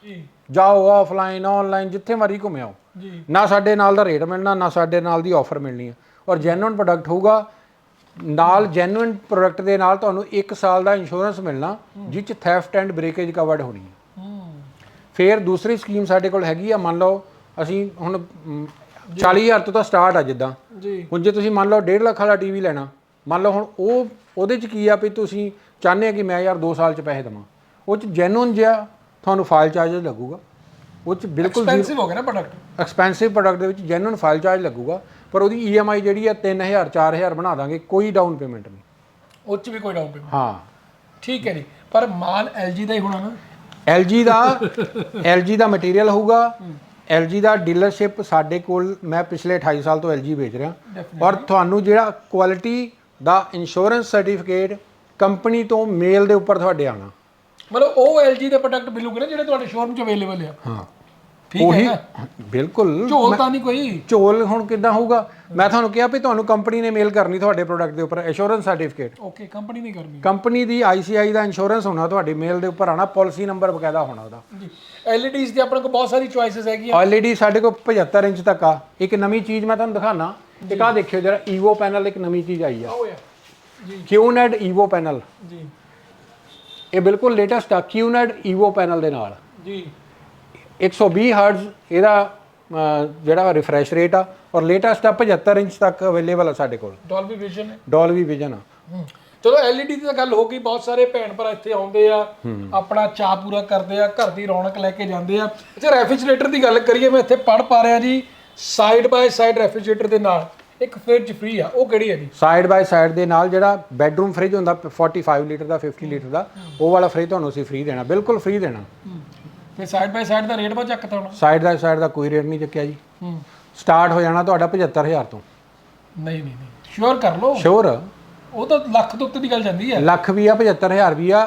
ਜੀ। ਜਾਓ ਆਫਲਾਈਨ ਆਨਲਾਈਨ ਜਿੱਥੇ ਮਰਜ਼ੀ ਘੁੰਮਿਓ ਜੀ। ਨਾ ਸਾਡੇ ਨਾਲ ਦਾ ਰੇਟ ਮਿਲਣਾ ਨਾ ਸਾਡੇ ਨਾਲ ਦੀ ਆਫਰ ਮਿਲਣੀ ਹੈ ਔਰ ਜੈਨੂਨ ਪ੍ਰੋਡਕਟ ਹੋਊਗਾ ਨਾਲ ਜੈਨੂਨ ਪ੍ਰੋਡਕਟ ਦੇ ਨਾਲ ਤੁਹਾਨੂੰ 1 ਸਾਲ ਦਾ ਇੰਸ਼ੋਰੈਂਸ ਮਿਲਣਾ ਜਿਸ ਥੈਫਟ ਐਂਡ ਬ੍ਰੇਕੇਜ ਕਵਰਡ ਹੋਣੀ ਹੈ ਫਿਰ ਦੂਸਰੀ ਸਕੀਮ ਸਾਡੇ ਕੋਲ ਹੈਗੀ ਆ ਮੰਨ ਲਓ ਅਸੀਂ ਹੁਣ ਮ, 40000 ਤੋਂ ਤਾਂ ਸਟਾਰਟ ਆ ਜਿੱਦਾਂ। ਜੀ। ਹੁਣ ਜੇ ਤੁਸੀਂ ਮੰਨ ਲਓ 1.5 ਲੱਖ ਵਾਲਾ ਟੀਵੀ ਲੈਣਾ ਮੰਨ ਲਓ ਹੁਣ ਉਹ ਉਹਦੇ ਚ ਕੀ ਆ ਵੀ ਤੁਸੀਂ ਚਾਹੁੰਦੇ ਆ ਕਿ ਮੈਂ ਯਾਰ 2 ਸਾਲ ਚ ਪੈਸੇ ਦੇਵਾਂ। ਉਹ ਚ ਜੈਨੂਇਨ ਜਿਹਾ ਤੁਹਾਨੂੰ ਫਾਈਲ ਚਾਰजेस ਲੱਗੂਗਾ। ਉਹ ਚ ਬਿਲਕੁਲ ਐਕਸਪੈਂਸਿਵ ਹੋ ਗਿਆ ਨਾ ਪ੍ਰੋਡਕਟ ਐਕਸਪੈਂਸਿਵ ਪ੍ਰੋਡਕਟ ਦੇ ਵਿੱਚ ਜੈਨੂਇਨ ਫਾਈਲ ਚਾਰਜ ਲੱਗੂਗਾ ਪਰ ਉਹਦੀ EMI ਜਿਹੜੀ ਆ 3000 4000 ਬਣਾ ਦਾਂਗੇ ਕੋਈ ਡਾਊਨ ਪੇਮੈਂਟ ਨਹੀਂ। ਉਹ 'ਚ ਵੀ ਕੋਈ ਡਾਊਨ ਪੇਮੈਂਟ ਹਾਂ। ਠੀਕ ਹੈ ਜੀ। ਪਰ ਮਾਲ LG ਦਾ ਹੀ ਹੋਣਾ ਨਾ। LG ਦਾ LG ਦਾ ਮਟੀਰੀਅਲ ਹੋਊਗਾ। LG ਦਾ ਡੀਲਰਸ਼ਿਪ ਸਾਡੇ ਕੋਲ ਮੈਂ ਪਿਛਲੇ 28 ਸਾਲ ਤੋਂ LG ਵੇਚ ਰਿਹਾ. ਔਰ ਤੁਹਾਨੂੰ ਜਿਹੜਾ ਕੁਆਲਿਟੀ ਦਾ ਇੰਸ਼ੋਰੈਂਸ ਸਰਟੀਫਿਕੇਟ ਕੰਪਨੀ ਤੋਂ ਮੇਲ ਦੇ ਉੱਪਰ ਤੁਹਾਡੇ ਆਣਾ ਮਤਲਬ ਉਹ LG ਦੇ ਪ੍ਰੋਡਕਟ ਮਿਲੂਗੇ ਨਾ ਜਿਹੜੇ ਤੁਹਾਡੇ ਸ਼ੋਰੂਮ 'ਚ ਅਵੇਲੇਬਲ ਆ। ਹਾਂ। ਠੀਕ ਹੈ ਉਹੀ ਨਾ? ਬਿਲਕੁਲ। ਝੋਲ ਤਾਂ ਨਹੀਂ ਕੋਈ। ਝੋਲ ਹੁਣ ਕਿੱਦਾਂ ਹੋਊਗਾ? ਮੈਂ ਤੁਹਾਨੂੰ ਕਿਹਾ ਵੀ ਤੁਹਾਨੂੰ ਕੰਪਨੀ ਨੇ ਮੇਲ ਕਰਨੀ ਤੁਹਾਡੇ ਪ੍ਰੋਡਕਟ ਦੇ ਉੱਪਰ ਇੰਸ਼ੋਰੈਂਸ ਸਰਟੀਫਿਕੇਟ ਓਕੇ ਕੰਪਨੀ ਨਹੀਂ ਕਰਨੀ। ਕੰਪਨੀ ਦੀ ICI ਦਾ ਇੰਸ਼ੋਰੈਂਸ ਹੋਣਾ ਤੁਹਾਡੀ ਮੇਲ ਦੇ ਉੱਪਰ ਆਣਾ ਪਾਲਿਸੀ ਨੰਬਰ ਬਕਾਇਦਾ ਹੋਣਾ ਉਹਦਾ। ਜੀ। LEDs ਦੀ ਆਪਣੇ ਕੋਲ ਬਹੁਤ ਸਾਰੀ ਚੁਆਇਸਸ ਹੈਗੀਆਂ। ਆਲਰੇਡੀ ਸਾਡੇ ਕੋਲ 75 ਇੰਚ ਤੱਕ ਆ। ਇੱਕ ਨਵੀਂ ਚੀਜ਼ ਮੈਂ ਤੁਹਾਨੂੰ ਦਿਖਾਣਾ ਇੱਕ ਆ ਦੇਖਿਓ ਜਰਾ ਈਵੋ ਪੈਨਲ ਇੱਕ ਨਵੀਂ ਚੀਜ਼ ਆਈ ਆ। ਆਓ ਯਾਰ। ਜੀ। QNED ਈਵੋ ਪੈਨਲ ਜੀ। ਇਹ ਬਿਲਕੁਲ ਲੇਟੈਸਟ ਆ QNED ਈਵੋ ਪੈਨਲ ਦੇ ਨਾਲ। ਜੀ। 120 ਹਰਟਜ਼ ਇਹਦਾ ਜਿਹੜਾ ਰਿਫਰੈਸ਼ ਰੇਟ ਆ ਔਰ ਲੇਟੈਸਟ ਆ 75 ਇੰਚ ਤੱਕ ਅਵੇਲੇਬਲ ਆ ਸਾਡੇ ਕੋਲ। ਡੋਲਬੀ ਵਿਜ਼ਨ ਹੈ। ਡੋਲਵੀ ਵਿਜ਼ਨ ਆ। ਚਲੋ LED ਦੀ ਤਾਂ ਗੱਲ ਹੋ ਗਈ ਬਹੁਤ ਸਾਰੇ ਭੈਣ ਭਰਾ ਇੱਥੇ ਆਉਂਦੇ ਆ ਆਪਣਾ ਚਾਹ ਪੂਰਾ ਕਰਦੇ ਆ ਘਰ ਦੀ ਰੌਣਕ ਲੈ ਕੇ ਜਾਂਦੇ ਆ। ਅੱਛਾ ਰੈਫ੍ਰਿਜਰੇਟਰ ਦੀ ਗੱਲ ਕਰੀਏ ਮੈਂ ਇੱਥੇ ਪੜ ਪਾ ਰਿਹਾ ਜੀ ਸਾਈਡ ਬਾਏ ਸਾਈਡ ਰੈਫ੍ਰਿਜਰੇਟਰ ਦੇ ਨਾਲ ਇੱਕ ਫ੍ਰਿਜ ਫ੍ਰੀ ਆ ਉਹ ਕਿਹੜੀ ਹੈ ਜੀ? ਸਾਈਡ ਬਾਈ ਸਾਈਡ ਦੇ ਨਾਲ ਜਿਹੜਾ ਬੈੱਡਰੂਮ ਫ੍ਰਿਜ ਹੁੰਦਾ 45 ਲੀਟਰ ਦਾ 50 ਲੀਟਰ ਦਾ ਉਹ ਵਾਲਾ ਫ੍ਰਿਜ ਤੁਹਾਨੂੰ ਅਸੀਂ ਫ੍ਰੀ ਦੇਣਾ ਬਿਲਕੁਲ ਫ੍ਰੀ ਦੇਣਾ। ਤੇ ਸਾਈਡ ਬਾਏ ਸਾਈਡ ਦਾ ਰੇਟ ਬਾ ਚੱਕਤਾ ਹੁਣ। ਸਾਈਡ ਦਾ ਸਾਈਡ ਦਾ ਕੋਈ ਰੇਟ ਨਹੀਂ ਚੱਕਿਆ ਜੀ। ਹੂੰ। ਸਟਾਰਟ ਹੋ ਜਾਣਾ ਤੁਹਾਡਾ 75000 ਤੋਂ। ਨਹੀਂ ਨਹੀਂ ਨਹੀਂ। ਸ਼ੋਰ ਕਰ ਲਓ। ਸ਼ੋਰ ਉਹ ਤਾਂ ਲੱਖ ਤੋਂ ਉੱਤੇ ਦੀ ਗੱਲ ਜਾਂਦੀ ਹੈ। ਲੱਖ ਵੀ ਆ 75000 ਵੀ ਆ।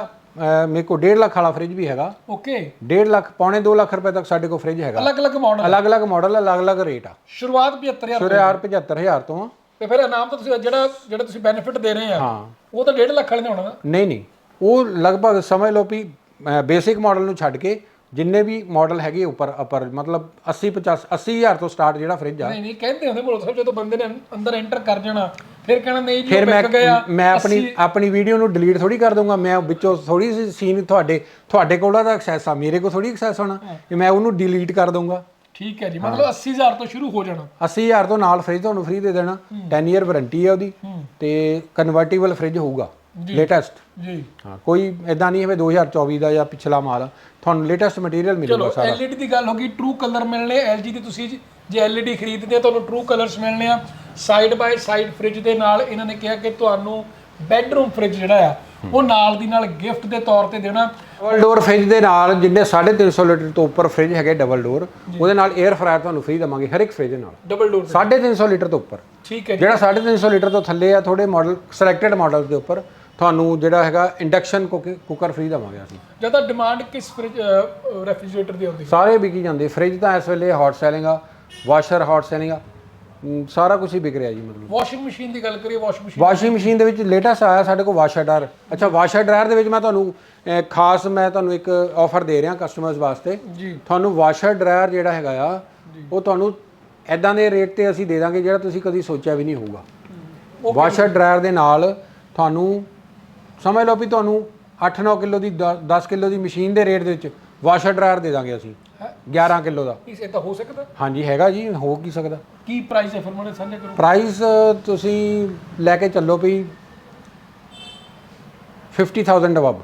ਮੇਰੇ ਕੋਲ 1.5 ਲੱਖ ਵਾਲਾ ਫ੍ਰਿਜ ਵੀ ਹੈਗਾ। ਓਕੇ 1.5 ਲੱਖ ਪੌਣੇ 2 ਲੱਖ ਰੁਪਏ ਤੱਕ ਸਾਡੇ ਕੋਲ ਫ੍ਰਿਜ ਹੈਗਾ। ਅਲੱਗ-ਅਲੱਗ ਮਾਡਲ ਅਲੱਗ-ਅਲੱਗ ਮਾਡਲ ਅਲੱਗ-ਅਲੱਗ ਰੇਟ ਆ। ਸ਼ੁਰੂਆਤ 75000 ਸੁਰਿਆਰ 75000 ਤੋਂ ਆ। ਤੇ ਫਿਰ ਇਨਾਮ ਤਾਂ ਤੁਸੀਂ ਜਿਹੜਾ ਜਿਹੜਾ ਤੁਸੀਂ ਬੈਨੀਫਿਟ ਦੇ ਰਹੇ ਆ ਹਾਂ। ਉਹ ਤਾਂ 1.5 ਲੱਖ ਵਾਲੇ ਨੇ ਹੋਣਾ ਨਹੀਂ ਨਹੀਂ। ਉਹ ਲਗਭਗ ਸਮਝ ਲਓ ਵੀ ਬੇਸਿਕ ਮਾਡਲ ਨੂੰ ਛੱਡ ਕੇ ਜਿੰਨੇ ਵੀ ਮਾਡਲ ਹੈਗੇ ਉੱਪਰ ਅਪਰ ਮਤਲਬ 80 50 80000 ਤੋਂ ਸਟਾਰਟ ਜਿਹੜਾ ਫ੍ਰਿਜ ਆ। ਨਹੀਂ ਨਹੀਂ ਕਹਿੰਦੇ ਹੁੰਦੇ ਬੋਲੋ ਸਾਹਿਬ ਜਦੋਂ ਬੰਦੇ ਨੇ ਅੰਦਰ ਐਂਟਰ ਕਰ ਜਾਣਾ ਫਿਰ ਕਹਿਣਾ ਨਹੀਂ ਜੀ ਫਿਰ ਉਹ ਮੈਂ ਮੈਂ ਆਪਣੀ ਆਪਣੀ ਵੀਡੀਓ ਨੂੰ ਡਿਲੀਟ ਥੋੜੀ ਕਰ ਦੂੰਗਾ ਮੈਂ ਵਿੱਚੋਂ ਥੋੜੀ ਜਿਹੀ ਸੀਨ ਤੁਹਾਡੇ ਤੁਹਾਡੇ ਕੋਲ ਉਹਦਾ ਐਕਸੈਸ ਆ ਮੇਰੇ ਕੋਲ ਥੋੜੀ ਐਕਸੈਸ ਹੋਣਾ। ਕਿ ਮੈਂ ਉਹਨੂੰ ਡਿਲੀਟ ਕਰ ਦੂੰਗਾ ਠੀਕ ਹੈ ਜੀ ਮਤਲਬ 80000 ਤੋਂ ਸ਼ੁਰੂ ਹੋ ਜਾਣਾ। 80000 ਤੋਂ ਨਾਲ ਫ੍ਰਿਜ ਤੁਹਾਨੂੰ ਫ੍ਰੀ ਦੇ ਦੇਣਾ। 10 ਇਅਰ ਵਾਰੰਟੀ ਹੈ ਉਹਦੀ। ਤੇ ਕਨਵਰਟੀਬਲ ਫ੍ਰਿਜ ਹੋਊਗਾ। ਲੇਟੈਸਟ ਜੀ। ਹਾਂ ਕੋਈ ਇਦਾਂ ਨਹੀਂ ਹੈ ਵੀ 2024 ਦਾ ਜਾਂ ਪਿਛਲਾ ਮਾਲ। ਤੁਹਾਨੂੰ ਲੇਟੈਸਟ ਮਟੀਰੀਅਲ ਮਿਲੂਗਾ ਚਲੋ ਸਾਰਾ। LED ਦੀ ਗੱਲ ਹੋ ਗਈ ਟਰੂ ਕਲਰ ਮਿਲਣੇ LG ਦੇ ਤੁਸੀਂ ਜੀ- LED ਖਰੀਦਦੇ ਆ ਤੁਹਾਨੂੰ ਟਰੂ ਕਲਰਸ ਮਿਲਣੇ ਆ। ਸਾਈਡ ਬਾਈ ਸਾਈਡ ਫ੍ਰਿਜ ਦੇ ਨਾਲ ਇਹਨਾਂ ਨੇ ਕਿਹਾ ਕਿ ਤੁਹਾਨੂੰ ਬੈੱਡਰੂਮ ਫ੍ਰਿਜ ਜਿਹੜਾ ਆ ਉਹ ਨਾਲ ਦੀ ਨਾਲ ਗਿਫਟ ਦੇ ਤੌਰ ਤੇ ਦੇਣਾ। ਡਬਲ ਡੋਰ ਫ੍ਰਿਜ ਦੇ ਨਾਲ ਜਿੰਨੇ 350 ਲੀਟਰ ਤੋਂ ਉੱਪਰ ਫ੍ਰਿਜ ਹੈਗੇ ਡਬਲ ਡੋਰ ਉਹਦੇ ਨਾਲ 에ਅਰ ਫਰਾਇਰ ਤੁਹਾਨੂੰ ਫ੍ਰੀ ਦਵਾਂਗੇ ਹਰ ਇੱਕ ਫ੍ਰਿਜ ਨਾਲ। ਡਬਲ ਡੋਰ 350 ਲੀਟਰ ਤੋਂ ਉੱਪਰ। ਠੀਕ ਹੈ ਜਿਹੜਾ 350 ਲੀਟਰ ਤੋਂ ਥੱਲੇ ਆ ਥੋੜੇ ਮਾਡਲ ਸਿਲੈਕਟਡ ਮਾਡਲ ਦੇ ਉੱਪਰ ਤੁਹਾਨੂੰ ਜਿਹੜਾ ਹੈਗਾ ਇੰਡਕਸ਼ਨ ਕੁੱਕਰ ਫ੍ਰੀ ਦਵਾਂਗੇ ਅਸੀਂ। ਜ਼ਿਆਦਾ ਡਿਮਾਂਡ ਕਿਸ ਫ੍ਰਿਜ ਰੈਫ੍ਰਿਜਰੇਟਰ ਦੀ ਹੁੰਦੀ ਸਾਰੇ ਵਿਕੀ ਜਾਂਦੇ। ਫ੍ਰਿਜ ਤਾਂ ਇਸ ਵੇਲੇ ਹੌਟ ਸੈਲਿੰਗ ਆ ਵਾਸ਼ਰ ਹੌਟ ਸੈਲਿੰਗ ਆ। ਸਾਰਾ ਕੁਝ ਹੀ ਵਿਕ ਰਿਹਾ ਜੀ ਮਤਲਬ। ਵਾਸ਼ਿੰਗ ਮਸ਼ੀਨ ਦੀ ਗੱਲ ਕਰੀਏ ਵਾਸ਼ਿੰਗ ਮਸ਼ੀਨ ਵਾਸ਼ਿੰਗ ਮਸ਼ੀਨ ਦੇ ਵਿੱਚ ਲੇਟੈਸਟ ਆਇਆ ਸਾਡੇ ਕੋਲ ਵਾਸ਼ਰ ਡਰਾਇਰ ਅੱਛਾ ਵਾਸ਼ਰ ਡਰਾਇਰ ਦੇ ਵਿੱਚ ਮੈਂ ਤੁਹਾਨੂੰ ਖਾਸ ਮੈਂ ਤੁਹਾਨੂੰ ਇੱਕ ਆਫਰ ਦੇ ਰਿਹਾ ਕਸਟਮਰਸ ਵਾਸਤੇ। ਜੀ। ਤੁਹਾਨੂੰ ਵਾਸ਼ਰ ਡਰਾਇਰ ਜਿਹੜਾ ਹੈਗਾ ਆ ਉਹ ਤੁਹਾਨੂੰ ਐਦਾਂ ਦੇ ਰੇਟ ਤੇ ਅਸੀਂ ਦੇ ਦਾਂਗੇ ਜਿਹੜਾ ਤੁਸੀਂ ਕਦੀ ਸੋਚਿਆ ਵੀ ਨਹੀਂ ਹੋਊਗਾ। ਵਾਸ਼ਰ ਡਰਾਇਰ ਦੇ ਨਾਲ ਤੁਹਾਨੂੰ ਸਮਝ ਲਓ ਵੀ ਤੁਹਾਨੂੰ 8-9 ਕਿਲੋ ਦੀ 10 ਕਿਲੋ ਦੀ ਮਸ਼ੀਨ ਦੇ ਰੇਟ ਦੇ ਵਿੱਚ ਵਾਸ਼ਰ ਡਰਾਇਰ ਦੇ ਦਾਂਗੇ ਅਸੀਂ 11 ਕਿਲੋ ਦਾ। ਇਸ ਇਦਾਂ ਹੋ ਸਕਦਾ? ਹਾਂਜੀ ਹੈਗਾ ਜੀ ਹੋ ਕੀ ਸਕਦਾ? ਕੀ ਪ੍ਰਾਈਸ ਹੈ ਫਿਰ ਮੈਨੂੰ ਸਾਂਝਾ ਕਰੋ। ਪ੍ਰਾਈਸ ਤੁਸੀਂ ਲੈ ਕੇ ਚੱਲੋ ਵੀ 50000 ਅਬਵ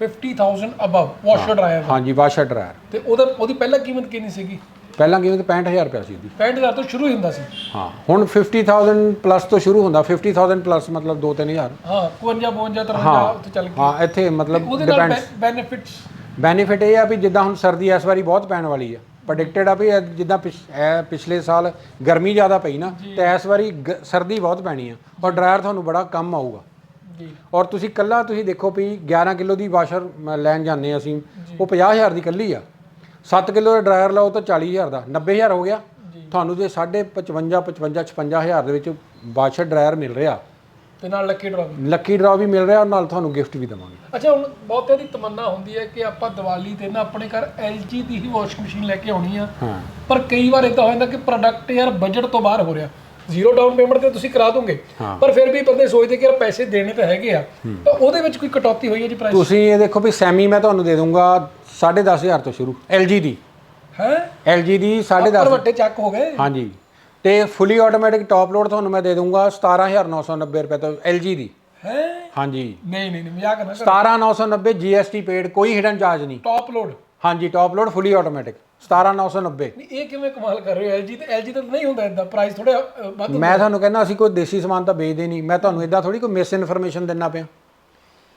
50000 ਅਬਵ ਵਾਸ਼ਰ ਡਰਾਇਰ ਹਾਂਜੀ ਵਾਸ਼ਰ ਡਰਾਇਰ ਤੇ ਉਹਦਾ ਉਹਦੀ ਪਹਿਲਾਂ ਕੀਮਤ ਕਿੰਨੀ ਸੀਗੀ? ਪਹਿਲਾਂ ਕੀਮਤ 65000 ਰੁਪਏ ਸੀ ਉਹਦੀ 65000 ਤੋਂ ਸ਼ੁਰੂ ਹੀ ਹੁੰਦਾ ਸੀ। ਹਾਂ ਹੁਣ 50000 ਪਲੱਸ ਤੋਂ ਸ਼ੁਰੂ ਹੁੰਦਾ। 50000 ਪਲੱਸ ਮਤਲਬ 2-3000 ਹਾਂ 52 52 53 ਹਾਂ ਉੱਥੇ ਚੱਲ ਗਈ। ਹਾਂ ਇੱਥੇ ਮਤਲਬ ਉਹਦੇ ਨਾਲ ਬੈਨੀਫਿਟਸ ਬੈਨੀਫਿਟ ਇਹ ਆ ਵੀ ਜਿੱਦਾਂ ਹੁਣ ਸਰਦੀ ਇਸ ਵਾਰੀ ਬਹੁਤ ਪੈਣ ਵਾਲੀ ਆ। ਪ੍ਰੈਡਿਕਟਡ ਆ ਵੀ ਜਿੱਦਾਂ ਪਿਛਲੇ ਸਾਲ ਗਰਮੀ ਜ਼ਿਆਦਾ ਪਈ ਨਾ ਤੇ ਇਸ ਵਾਰੀ ਸਰਦੀ ਬਹੁਤ ਪੈਣੀ ਆ। ਔਰ ਡਰਾਇਰ ਤੁਹਾਨੂੰ ਬੜਾ ਕੰਮ ਆਊਗਾ। ਜੀ। ਔਰ ਤੁਸੀਂ ਕੱਲਾ ਤੁਸੀਂ ਦੇਖੋ ਵੀ 11 ਕਿਲੋ ਦੀ ਵਾਸ਼ਰ ਲੈਣ ਜਾਂਦੇ ਅਸੀਂ। ਉਹ 50000 ਦੀ ਕੱਲੀ ਆ। 7 ਕਿਲੋ ਦਾ ਡਰਾਇਰ ਲਓ ਤਾਂ 40000 ਦਾ 90000 ਹੋ ਗਿਆ। ਤੁਹਾਨੂੰ ਜੇ 55 55 56000 ਦੇ ਵਿੱਚ ਵਾਸ਼ਰ ਡਰਾਇਰ ਮਿਲ ਰਿਹਾ। ਤੇ ਨਾਲ ਲੱਕੀ ਡਰਾ ਵੀ। ਲੱਕੀ ਡਰਾ ਵੀ ਮਿਲ ਰਿਹਾ ਔਰ ਨਾਲ ਤੁਹਾਨੂੰ ਗਿਫਟ ਵੀ ਦੇਵਾਂਗੇ। ਅੱਛਾ ਹੁਣ ਬਹੁਤਿਆਂ ਦੀ ਤਮੰਨਾ ਹੁੰਦੀ ਹੈ ਕਿ ਆਪਾਂ ਦੀਵਾਲੀ ਤੇ ਨਾ ਆਪਣੇ ਘਰ LG ਦੀ ਹੀ ਵਾਸ਼ਿੰਗ ਮਸ਼ੀਨ ਲੈ ਕੇ ਆਉਣੀ ਆ। ਪਰ ਕਈ ਵਾਰ ਇਦਾਂ ਹੋ ਜਾਂਦਾ ਕਿ ਪ੍ਰੋਡਕਟ ਯਾਰ ਬਜਟ ਤੋਂ ਬਾਹਰ ਹੋ ਰਿਹਾ। ਜ਼ੀਰੋ ਡਾਊਨ ਪੇਮੈਂਟ ਤੇ ਤੁਸੀਂ ਕਰਾ ਦੋਗੇ। ਪਰ ਫਿਰ ਵੀ ਬੰਦੇ ਸੋਚਦੇ ਕਿ ਯਾਰ ਪੈਸੇ ਦੇਣੇ ਤਾਂ ਹੈਗੇ ਆ। ਤਾਂ ਉਹਦੇ ਵਿੱਚ ਕੋਈ ਕਟੌਤੀ ਹੋਈ ਹੈ ਜੀ ਪ੍ਰਾਈਸ ਤੁਸੀਂ ਇਹ ਦੇਖੋ ਵੀ ਸੈਮੀ ਮੈਂ ਤੁਹਾਨੂੰ ਦੇ ਦੂੰਗਾ 10500 ਤੋਂ ਸ਼ੁਰੂ LG ਦੀ। ਹੈ? LG ਦੀ ਪਰ 10.5 ਵੱਡੇ ਚੱਕ ਹੋ ਗਏ। ਹਾਂਜੀ। ਤੇ ਫੁੱਲੀ ਆਟੋਮੈਟਿਕ ਟਾਪ ਲੋਡ ਤੁਹਾਨੂੰ ਮੈਂ ਦੇ ਦੂੰਗਾ 17990 ਰੁਪਏ ਤੋਂ LG ਦੀ। ਹੈ? ਹਾਂਜੀ। ਨਹੀਂ ਨਹੀਂ ਨਹੀਂ ਮਜ਼ਾਕ ਨਾ 17990 GST ਪੇਡ ਕੋਈ ਹਿਡਨ ਚਾਰਜ ਨਹੀਂ। ਟੌਪ ਲੋਡ ਹਾਂਜੀ ਟਾਪ ਲੋਡ ਫੁੱਲੀ ਆਟੋਮੈਟਿਕ 17990 ਨਹੀਂ ਇਹ ਕਿਵੇਂ ਕਮਾਲ ਕਰ ਰਹੇ ਹੋ LG ਤੇ? LG ਤਾਂ ਨਹੀਂ ਹੁੰਦਾ ਇਦਾਂ ਪ੍ਰਾਈਸ ਥੋੜਾ ਵੱਧ ਮੈਂ ਤੁਹਾਨੂੰ ਕਹਿੰਦਾ ਅਸੀਂ ਕੋਈ ਦੇਸੀ ਸਮਾਨ ਤਾਂ ਵੇਚਦੇ ਨਹੀਂ। ਮੈਂ ਤੁਹਾਨੂੰ ਇਦਾਂ ਥੋੜੀ ਕੋਈ ਮਿਸ ਇਨਫੋਰਮੇਸ਼ਨ ਦਿੰਨਾ ਪਿਆ।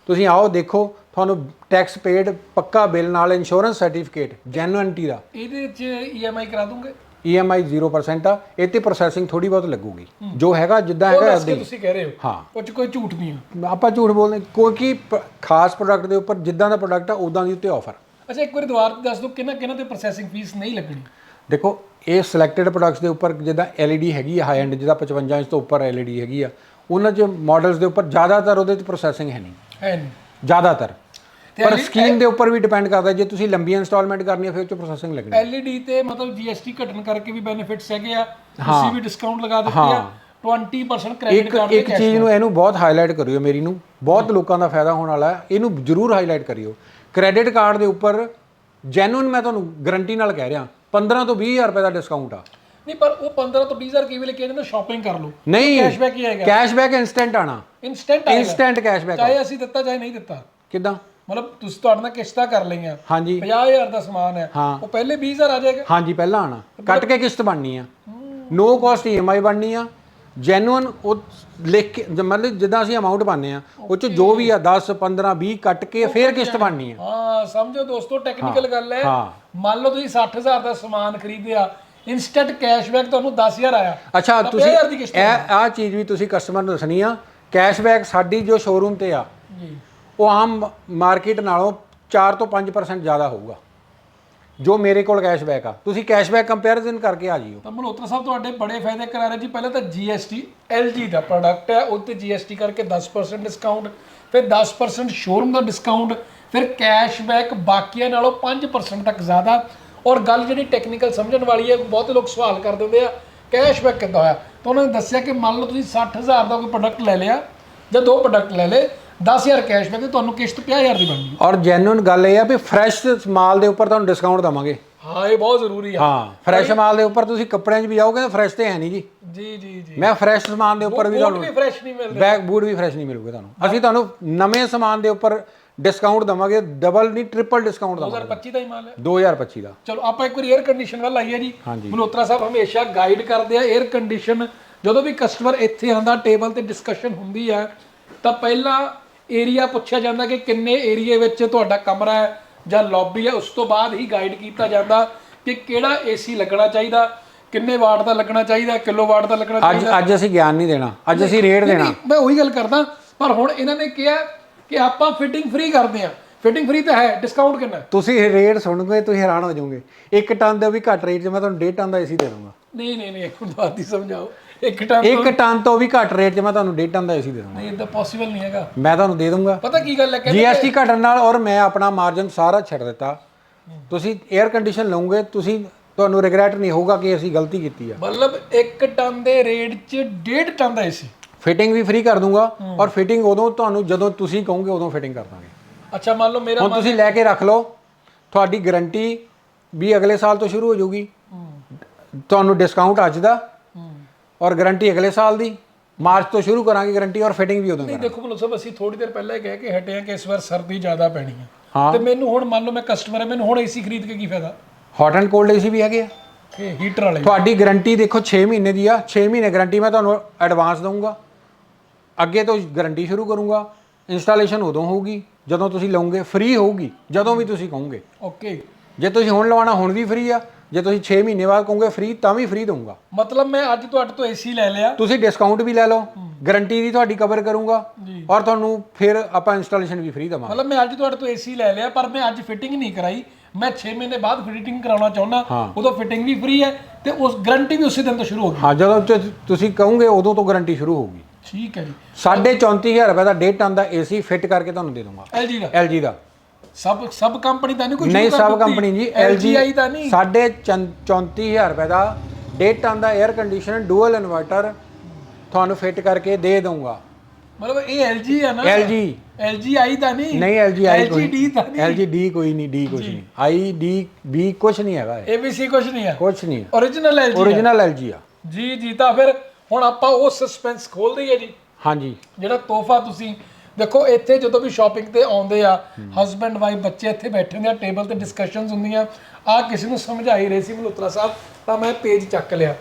ਤੁਸੀਂ ਆਓ ਦੇਖੋ ਤੁਹਾਨੂੰ ਟੈਕਸ ਪੇਡ ਪੱਕਾ ਬਿੱਲ ਨਾਲ ਇੰਸ਼ੋਰੈਂਸ ਸਰਟੀਫਿਕੇਟ ਜੈਨੂਇਨਟੀ ਦਾ। ਇਹਦੇ ਵਿੱਚ EMI ਕਰਾ ਦੂੰਗੇ? EMI 0% ਆ ਇਹ ਤੇ ਪ੍ਰੋਸੈਸਿੰਗ ਥੋੜੀ ਬਹੁਤ ਲੱਗੂਗੀ। ਜੋ ਹੈਗਾ ਜਿੱਦਾਂ ਹੈਗਾ ਕੇ ਤੁਸੀਂ ਕਹਿ ਰਹੇ ਹੋ। ਹਾਂ। ਉਹ ਚ ਕੋਈ ਝੂਠ ਨਹੀਂ ਆ। ਆਪਾਂ ਝੂਠ ਬੋਲਦੇ ਕਿਉਂਕਿ ਖਾਸ ਪ੍ਰੋਡਕਟ ਦੇ ਉੱਪਰ ਜਿੱਦਾਂ ਦਾ ਪ੍ਰੋਡਕਟ ਆ ਉਦਾਂ ਦੀ ਉੱਤੇ ਆਫਰ ਅੱਛਾ ਇੱਕ ਵਾਰੀ ਦੁਬਾਰਾ ਦੱਸ ਦਿਓ ਕਿਹਨਾਂ ਕਿਹਨਾਂ ਤੇ ਪ੍ਰੋਸੈਸਿੰਗ ਫੀਸ ਨਹੀਂ ਲੱਗਣੀ? ਦੇਖੋ ਇਹ ਸਿਲੈਕਟਡ ਪ੍ਰੋਡਕਟਸ ਦੇ ਉੱਪਰ ਜਿੱਦਾਂ LED ਹੈਗੀ ਆ ਹਾਈ ਐਂਡ ਜਿਹਦਾ 55 ਇੰਚ ਤੋਂ ਉੱਪਰ LED ਹੈਗੀ ਆ ਉਹਨਾਂ 'ਚ ਮਾਡਲਸ ਦੇ ਉੱਪਰ ਜ਼ਿਆਦਾਤਰ ਉਹਦੇ 'ਚ ਪ੍ਰੋਸੈਸਿੰਗ ਹੈ ਨਹੀਂ। ਹੈ ਨਹੀਂ। ਜ਼ਿਆਦਾਤਰ। ਪਰ ਸਕੀਮ ਦੇ ਉੱਪਰ ਵੀ ਡਿਪੈਂਡ ਕਰਦਾ ਜੇ ਤੁਸੀਂ ਲੰਬੀਆਂ ਇਨਸਟਾਲਮੈਂਟ ਕਰਨੀ ਹੈ ਫਿਰ ਉਹ 'ਚ ਪ੍ਰੋਸੈਸਿੰਗ ਲੱਗਣੀ LED ਤੇ ਮਤਲਬ GST ਘਟਣ ਕਰਕੇ ਵੀ ਬੈਨੀਫਿਟਸ ਹੈਗੇ ਆ। ਤੁਸੀਂ ਵੀ ਡਿਸਕਾਊਂਟ ਲਗਾ ਦਿੱਤੀ ਆ। 20% ਕ੍ਰੈਡਿਟ ਕਾਰਡ ਇੱਕ ਚੀਜ਼ ਨੂੰ ਇਹਨੂੰ ਬਹੁਤ ਹਾਈਲਾਈਟ ਕਰਿਓ ਮੇਰੀ ਨੂੰ। ਬਹੁਤ ਲੋਕਾਂ ਦਾ ਫਾਇਦਾ ਹੋਣ ਵਾਲਾ ਹੈ। ਇਹਨੂੰ ਜ਼ਰੂਰ ਹਾਈਲਾਈਟ ਕਰਿਓ। ਕ੍ਰੈਡਿਟ ਕਾਰਡ ਦੇ ਉੱਪਰ ਜੈਨੂਇਨ ਮੈਂ ਤੁਹਾਨੂੰ ਗਾਰੰਟੀ ਨਾਲ ਕਹਿ ਰਿਹਾ 15 ਤੋਂ 20000 ਰੁਪਏ ਦਾ ਡਿਸਕਾਊਂਟ ਆ। ਨਹੀਂ ਪਰ ਉਹ 15 ਤੋਂ 20000 ਕੀ ਵੇਲੇ ਕਿਹਾ ਜਾਂਦਾ ਸ਼ਾਪਿੰਗ ਕਰ ਲਓ। ਨਹੀਂ ਕੈਸ਼ਬੈਕ ਹੀ ਆਏਗਾ ਕੈਸ਼ਬੈਕ ਇਨਸਟੈਂਟ ਆਣਾ। ਇਨਸਟੈਂਟ ਆਏਗਾ। ਇਨਸਟੈਂਟ ਕੈਸ਼ਬੈਕ ਚਾਹੇ ਅਸੀਂ ਦਿੱਤਾ ਚਾਹੇ ਨਹੀਂ ਦਿੱਤਾ। ਕਿਦਾਂ? ਮਤਲਬ ਤੁਸੀਂ ਤੁਹਾਡੇ ਨਾਲ ਕਿਸ਼ਤਾਂ ਕਰ ਲਈਆਂ। ਹਾਂਜੀ। 50000 ਦਾ ਸਮਾਨ ਹੈ। ਹਾਂ। ਉਹ ਪਹਿਲੇ 20000 ਆ ਜਾਏਗਾ ਹਾਂਜੀ ਪਹਿਲਾਂ ਆਣਾ ਕੱਟ ਕੇ ਕਿਸ਼ਤ ਬਣਨੀ ਆ। ਨੋ ਕਾਸਟ EMI ਬਣਨੀ ਆ। ਜੈਨੂਇਨ ਉਹ ਲਿਖ ਕੇ ਜ- ਮਤਲਬ ਜਿੱਦਾਂ ਅਸੀਂ ਅਮਾਉਂਟ ਪਾਉਂਦੇ ਆ ਉਹ ਚ ਜੋ ਵੀ ਆ 10 15 20 ਕੱਟ ਕੇ ਫਿਰ ਕਿਸ਼ਤ ਬਣਨੀ ਆ। ਹਾਂ ਸਮਝੋ ਦੋਸਤੋ ਟੈਕਨੀਕਲ ਗੱਲ ਹੈ। ਹਾਂ। ਮੰਨ ਲਓ ਤੁਸੀਂ 60000 ਦਾ ਸਮਾਨ ਖਰੀਦਿਆ ਇਨਸਟੈਂਟ ਕੈਸ਼ਬੈਕ ਤੁਹਾਨੂੰ 10000 ਆਇਆ। ਅੱਛਾ ਤਾਂ ਤੁਸੀਂ 50,000 ਦੀ ਕਿਸ਼ਤ ਇਹ ਆ ਚੀਜ਼ ਵੀ ਤੁਸੀਂ ਕਸਟਮਰ ਨੂੰ ਦੱਸਣੀ ਆ। ਕੈਸ਼ਬੈਕ ਸਾਡੀ ਜੋ ਸ਼ੋਰੂਮ ਤੇ ਆ। ਜੀ। ਉਹ ਆਮ ਮਾਰਕੀਟ ਨਾਲੋਂ 4 ਤੋਂ 5% ਜ਼ਿਆਦਾ ਹੋਊਗਾ, ਜੋ ਮੇਰੇ ਕੋਲ ਕੈਸ਼ਬੈਕ ਆ। ਤੁਸੀਂ ਕੈਸ਼ਬੈਕ ਕੰਪੈਰੀਜ਼ਨ ਕਰਕੇ ਆ ਜਿਓ। ਤਾਂ ਮਲਹੋਤਰਾ ਸਾਹਿਬ, ਤੁਹਾਡੇ ਬੜੇ ਫਾਇਦੇ ਕਰਾ ਰਹੇ ਜੀ। ਪਹਿਲਾਂ ਤਾਂ GST LG ਦਾ ਪ੍ਰੋਡਕਟ ਹੈ, ਉਹ ਤੇ GST ਕਰਕੇ 10% ਡਿਸਕਾਊਂਟ ਫਿਰ 10% ਸ਼ੋਰੂਮ ਦਾ ਡਿਸਕਾਊਂਟ ਫਿਰ ਕੈਸ਼ਬੈਕ ਬਾਕੀਆਂ ਨਾਲੋਂ 5% ਤੱਕ ਜ਼ਿਆਦਾ। ਔਰ ਗੱਲ ਜਿਹੜੀ ਟੈਕਨੀਕਲ ਸਮਝਣ ਵਾਲੀ ਹੈ, ਬਹੁਤ ਲੋਕ ਸਵਾਲ ਕਰ ਦਿੰਦੇ ਆ ਕੈਸ਼ਬੈਕ ਕਿੱਦਾਂ ਹੋਇਆ? ਤਾਂ ਉਹਨਾਂ ਨੇ ਦੱਸਿਆ ਕਿ ਮੰਨ ਲਓ ਤੁਸੀਂ 60000 ਦਾ ਕੋਈ ਪ੍ਰੋਡਕਟ ਲੈ ਲਿਆ ਜਾਂ ਦੋ ਪ੍ਰੋਡਕਟ ਲੈ ਲਏ 10000 ਕੈਸ਼ਬੈਕ ਤੇ ਤੁਹਾਨੂੰ ਕਿਸ਼ਤ 50000 ਦੀ ਬਣਨੀ ਔਰ ਜੈਨੂਇਨ ਗੱਲ ਇਹ ਆ ਵੀ ਫਰੈਸ਼ ਮਾਲ ਦੇ ਉੱਪਰ ਤੁਹਾਨੂੰ ਡਿਸਕਾਊਂਟ ਦਵਾਂਗੇ। ਹਾਂ ਇਹ ਬਹੁਤ ਜ਼ਰੂਰੀ ਆ। ਹਾਂ ਫਰੈਸ਼ ਮਾਲ ਦੇ ਉੱਪਰ ਤੁਸੀਂ ਕੱਪੜਿਆਂ 'ਚ ਵੀ ਜਾਓਗੇ ਤਾਂ ਫਰੈਸ਼ ਤੇ ਹੈ ਨਹੀਂ ਜੀ। ਜੀ ਜੀ ਜੀ। ਮੈਂ ਫਰੈਸ਼ ਸਮਾਨ ਦੇ ਉੱਪਰ ਵੀ ਤੁਹਾਨੂੰ ਵੀ ਫਰੈਸ਼ ਨਹੀਂ ਮਿਲਦੇ। ਬੈਗ ਬੂਟ ਵੀ ਫਰੈਸ਼ ਨਹੀਂ ਮਿਲੂਗੇ ਤੁਹਾਨੂੰ। ਅਸੀਂ ਤੁਹਾਨੂੰ ਨਵੇਂ ਸਮਾਨ ਦੇ ਉੱਪਰ ਡਿਸਕਾਊਂਟ ਦਵਾਂਗੇ ਡਬਲ ਨਹੀਂ ਟ੍ਰਿਪਲ ਡਿਸਕਾਊਂਟ ਦਵਾਂਗੇ। 2025 ਦਾ ਹੀ ਮਾਲ ਹੈ। 2025 ਦਾ। ਚਲੋ ਆਪਾਂ ਇੱਕ ਵਾਰੀ 에ਅਰ ਕੰਡੀਸ਼ਨ ਵੱਲ ਆਈਏ ਜੀ। ਮਲਹੋਤਰਾ ਸਾਹਿਬ ਹਮੇਸ਼ਾ ਗਾਈਡ ਕਰਦੇ ਆ 에ਅਰ ਕੰਡੀਸ਼ਨ ਜਦੋਂ ਵੀ ਕਸਟਮਰ ਇੱਥੇ ਆਂਦਾ ਟੇਬਲ ਤੇ ਡਿਸਕਸ਼ਨ ਹੁੰਦੀ ਹੈ ਤਾਂ ਪਹਿਲਾਂ ਏਰੀਆ ਪੁੱਛਿਆ ਜਾਂਦਾ ਕਿ ਕਿੰਨੇ ਏਰੀਏ ਵਿੱਚ ਤੁਹਾਡਾ ਕਮਰਾ ਹੈ ਜਾਂ ਲੌਬੀ ਹੈ ਉਸ ਤੋਂ ਬਾਅਦ ਹੀ ਗਾਈਡ ਕੀਤਾ ਜਾਂਦਾ ਕਿ ਕਿਹੜਾ ਏਸੀ ਲੱਗਣਾ ਚਾਹੀਦਾ ਕਿੰਨੇ ਵਾਟ ਦਾ ਲੱਗਣਾ ਚਾਹੀਦਾ ਕਿਲੋ ਵਾਟ ਦਾ ਲੱਗਣਾ ਅੱਜ ਅੱਜ ਅਸੀਂ ਗਿਆਨ ਨਹੀਂ ਦੇਣਾ ਅੱਜ ਅਸੀਂ ਰੇਟ ਦੇਣਾ। ਮੈਂ ਉਹੀ ਗੱਲ ਕਰਦਾ ਪਰ ਹੁਣ ਇਹਨਾਂ ਨੇ ਕਿਹਾ ਕਿ ਆਪਾਂ ਫਿਟਿੰਗ ਫ੍ਰੀ ਕਰਦੇ ਆ ਫਿਟਿੰਗ ਫ੍ਰੀ ਤਾਂ ਹੈ ਡਿਸਕਾਊਂਟ ਕਿੰਨਾ? ਤੁਸੀਂ ਰੇਟ ਸੁਣੋਗੇ ਤੁਸੀਂ ਹੈਰਾਨ ਹੋ ਜਾਓਗੇ। ਇੱਕ ਟਨ ਦੇ ਵੀ ਘੱਟ ਰੇਟ 'ਚ ਮੈਂ ਤੁਹਾਨੂੰ 1.5 ਟਨ ਦਾ ਏਸੀ ਦੇ ਦੂੰਗਾ ਨਹੀਂ ਨਹੀਂ ਨਹੀਂ ਇੱਕ ਬਾਤ ਹੀ ਸਮਝਾਓ। ਇੱਕ ਟਾਈਮ ਇੱਕ ਟਨ ਤੋਂ ਵੀ ਘੱਟ ਰੇਟ 'ਚ ਮੈਂ ਤੁਹਾਨੂੰ 1.5 ਟਨ ਦਾ ਏਸੀ ਦੇ ਦੂੰਗਾ ਨਹੀਂ ਇਦਾਂ ਪੋਸੀਬਲ ਨਹੀਂ ਹੈਗਾ। ਮੈਂ ਤੁਹਾਨੂੰ ਦੇ ਦੂੰਗਾ ਪਤਾ ਕੀ ਗੱਲ ਹੈ? ਕਹਿੰਦੇ GST ਘਟਣ ਨਾਲ ਔਰ ਮੈਂ ਆਪਣਾ ਮਾਰਜਨ ਸਾਰਾ ਛੱਡ ਦਿੱਤਾ। ਤੁਸੀਂ 에ਅਰ ਕੰਡੀਸ਼ਨ ਲਓਗੇ ਤੁਸੀਂ ਤੁਹਾਨੂੰ ਰਿਗਰੈਟ ਨਹੀਂ ਹੋਊਗਾ ਕਿ ਅਸੀਂ ਗਲਤੀ ਕੀਤੀ ਆ। ਮਤਲਬ 1 ਟਨ ਦੇ ਰੇਟ 'ਚ 1.5 ਟਨ ਦਾ ਏਸੀ ਫਿਟਿੰਗ ਵੀ ਫ੍ਰੀ ਕਰ ਦੂੰਗਾ ਔਰ ਫਿਟਿੰਗ ਉਦੋਂ ਤੁਹਾਨੂੰ ਜਦੋਂ ਤੁਸੀਂ ਕਹੋਗੇ ਉਦੋਂ ਫਿਟਿੰਗ ਕਰ ਦਾਂਗੇ। ਅੱਛਾ ਮੰਨ ਲਓ ਮੇਰਾ ਹੁਣ ਤੁਸੀਂ ਲੈ ਕੇ ਰੱਖ ਲਓ ਤੁਹਾਡੀ ਗਾਰੰਟੀ ਵੀ ਅਗਲੇ ਸਾਲ ਤੋਂ ਸ਼ੁਰੂ ਹੋ ਜਾਊਗੀ। ਤੁਹਾਨੂੰ ਡਿਸਕਾਊਂਟ ਅੱਜ ਦਾ ਔਰ ਗਾਰੰਟੀ ਅਗਲੇ ਸਾਲ ਦੀ। ਮਾਰਚ ਤੋਂ ਸ਼ੁਰੂ ਕਰਾਂਗੇ ਗਾਰੰਟੀ ਔਰ ਫਿਟਿੰਗ ਵੀ ਉਦੋਂ ਨਹੀਂ ਦੇਖੋ ਮਤਲਬ ਸਭ ਅਸੀਂ ਥੋੜੀ ਦੇਰ ਪਹਿਲਾਂ ਹੀ ਕਹਿ ਕੇ ਹਟੇ ਆ ਕਿ ਇਸ ਵਾਰ ਸਰਦੀ ਜ਼ਿਆਦਾ ਪੈਣੀ ਹੈ। ਤੇ ਮੈਨੂੰ ਹੁਣ ਮੰਨ ਲਓ ਮੈਂ ਕਸਟਮਰ ਹੈ ਮੈਨੂੰ ਹੁਣ ਏਸੀ ਖਰੀਦ ਕੇ ਕੀ ਫਾਇਦਾ? ਹੌਟ ਐਂਡ ਕੋਲਡ ਏਸੀ ਵੀ ਹੈਗੇ ਆ। ਕਿ ਹੀਟਰ ਵਾਲੇ ਤੁਹਾਡੀ ਗਾਰੰਟੀ ਦੇਖੋ 6 ਮਹੀਨੇ ਦੀ ਆ। 6 ਮਹੀਨੇ ਗਾਰੰਟੀ ਮੈਂ ਤੁਹਾਨੂੰ ਐਡਵਾਂਸ ਦਊਂਗਾ। ਅੱਗੇ ਤੋਂ ਗਾਰੰਟੀ ਸ਼ੁਰੂ ਕਰੂੰਗਾ। ਇੰਸਟਾਲੇਸ਼ਨ ਉਦੋਂ ਹੋਊਗੀ ਜਦੋਂ ਤੁਸੀਂ ਲਓਗੇ ਫ੍ਰੀ ਹੋਊਗੀ ਜਦੋਂ ਵੀ ਤੁਸੀਂ ਕਹੋਗੇ। ਓਕੇ ਜੇ ਤੁਸੀਂ ਹੁਣ ਲਵਾਉਣਾ ਹੁਣ ਵੀ ਫ੍ਰੀ ਆ। ਜੇ ਤੁਸੀਂ 6 ਮਹੀਨੇ ਬਾਅਦ ਕਹੋਗੇ ਫ੍ਰੀ ਤਾਂ ਵੀ ਫ੍ਰੀ ਦਊਂਗਾ। ਮਤਲਬ ਮੈਂ ਅੱਜ ਤੁਹਾਡੇ ਤੋਂ ਏਸੀ ਲੈ ਲਿਆ। ਤੁਸੀਂ ਡਿਸਕਾਊਂਟ ਵੀ ਲੈ ਲਓ ਗਾਰੰਟੀ ਦੀ ਤੁਹਾਡੀ ਕਵਰ ਕਰੂੰਗਾ। ਔਰ ਤੁਹਾਨੂੰ ਫਿਰ ਆਪਾਂ ਇੰਸਟਾਲੇਸ਼ਨ ਵੀ ਫ੍ਰੀ ਦਵਾਂਗੇ। ਮਤਲਬ ਮੈਂ ਅੱਜ ਤੁਹਾਡੇ ਤੋਂ ਏਸੀ ਲੈ ਲਿਆ ਪਰ ਮੈਂ ਅੱਜ ਫਿਟਿੰਗ ਨਹੀਂ ਕਰਾਈ। ਮੈਂ 6 ਮਹੀਨੇ ਬਾਅਦ ਫਿਟਿੰਗ ਕਰਾਉਣਾ ਚਾਹੁੰਦਾ ਉਦੋਂ ਫਿਟਿੰਗ ਵੀ ਫ੍ਰੀ ਹੈ ਤੇ ਉਸ ਗਾਰੰਟੀ ਵੀ ਉਸੇ ਦਿਨ ਤੋਂ ਸ਼ੁਰੂ ਹੋ ਗਈ। ਹਾਂ ਜਦੋਂ ਤੁਸੀਂ ਕਹੋਗੇ ਉਦੋਂ ਤੋਂ ਗਾਰੰਟੀ ਸ਼ੁਰੂ ਹੋਊਗੀ ਠੀਕ ਹੈ ਜੀ। 34500 ਰੁਪਏ ਦਾ ਡੇਢ ਟਨ ਦਾ ਏਸੀ ਫਿੱਟ ਕਰਕੇ ਤੁਹਾਨੂੰ ਦੇ ਦੂੰਗਾ LG ਦਾ? LG ਦਾ। ਸਭ ਸਭ ਕੰਪਨੀ ਤਾਂ ਨਹੀਂ ਕੋਈ ਨਹੀਂ ਸਭ? ਕੰਪਨੀ ਜੀ LG ਆਈ LG ਤਾਂ ਨਹੀਂ। 34000 ਰੁਪਏ ਦਾ ਡੇਢ ਟਨ ਦਾ 에ਅਰ ਕੰਡੀਸ਼ਨਰ ਡੂਅਲ ਇਨਵਰਟਰ ਤੁਹਾਨੂੰ ਫਿੱਟ ਕਰਕੇ ਦੇ ਦਊਂਗਾ। ਮਤਲਬ ਇਹ LG ਹੈ ਨਾ? LG LG ਆਈ ਤਾਂ ਨਹੀਂ? ਨਹੀਂ LG ਆਈ ਕੋਈ LGD ਤਾਂ ਨਹੀਂ? LG D ਕੋਈ ਨਹੀਂ D ਕੁਝ ਨਹੀਂ। I D B ਕੁਝ ਨਹੀਂ ਹੈਗਾ ਇਹ। ABC ਕੁਝ ਨਹੀਂ ਹੈ ਕੁਝ ਨਹੀਂ। Origignal LG। ਓਰੀਜਨਲ LG ਆ। ਜੀ ਜੀ ਤਾਂ ਫਿਰ ਹੁਣ ਆਪਾਂ ਉਹ ਸਸਪੈਂਸ ਖੋਲ ਦਈਏ ਜੀ। ਹਾਂਜੀ। ਜਿਹੜਾ ਤੋਹਫਾ ਤੁਸੀਂ ਦੇਖੋ ਇੱਥੇ ਜਦੋਂ ਵੀ ਸ਼ਾਪਿੰਗ ਤੇ ਆਉਂਦੇ ਆ ਹਸਬੰਡ ਵਾਈਫ ਬੱਚੇ ਇੱਥੇ ਬੈਠੇ ਹੁੰਦੇ ਆ ਟੇਬਲ ਤੇ ਡਿਸਕਸ਼ਨਸ ਹੁੰਦੀਆਂ। ਆ ਕਿਸੇ ਨੂੰ ਸਮਝਾਈ ਰਹੀ ਸੀ ਮਲਹੋਤਰਾ ਸਾਹਿਬ ਤਾਂ ਮੈਂ ਪੇਜ ਚੱਕ ਲਿਆ।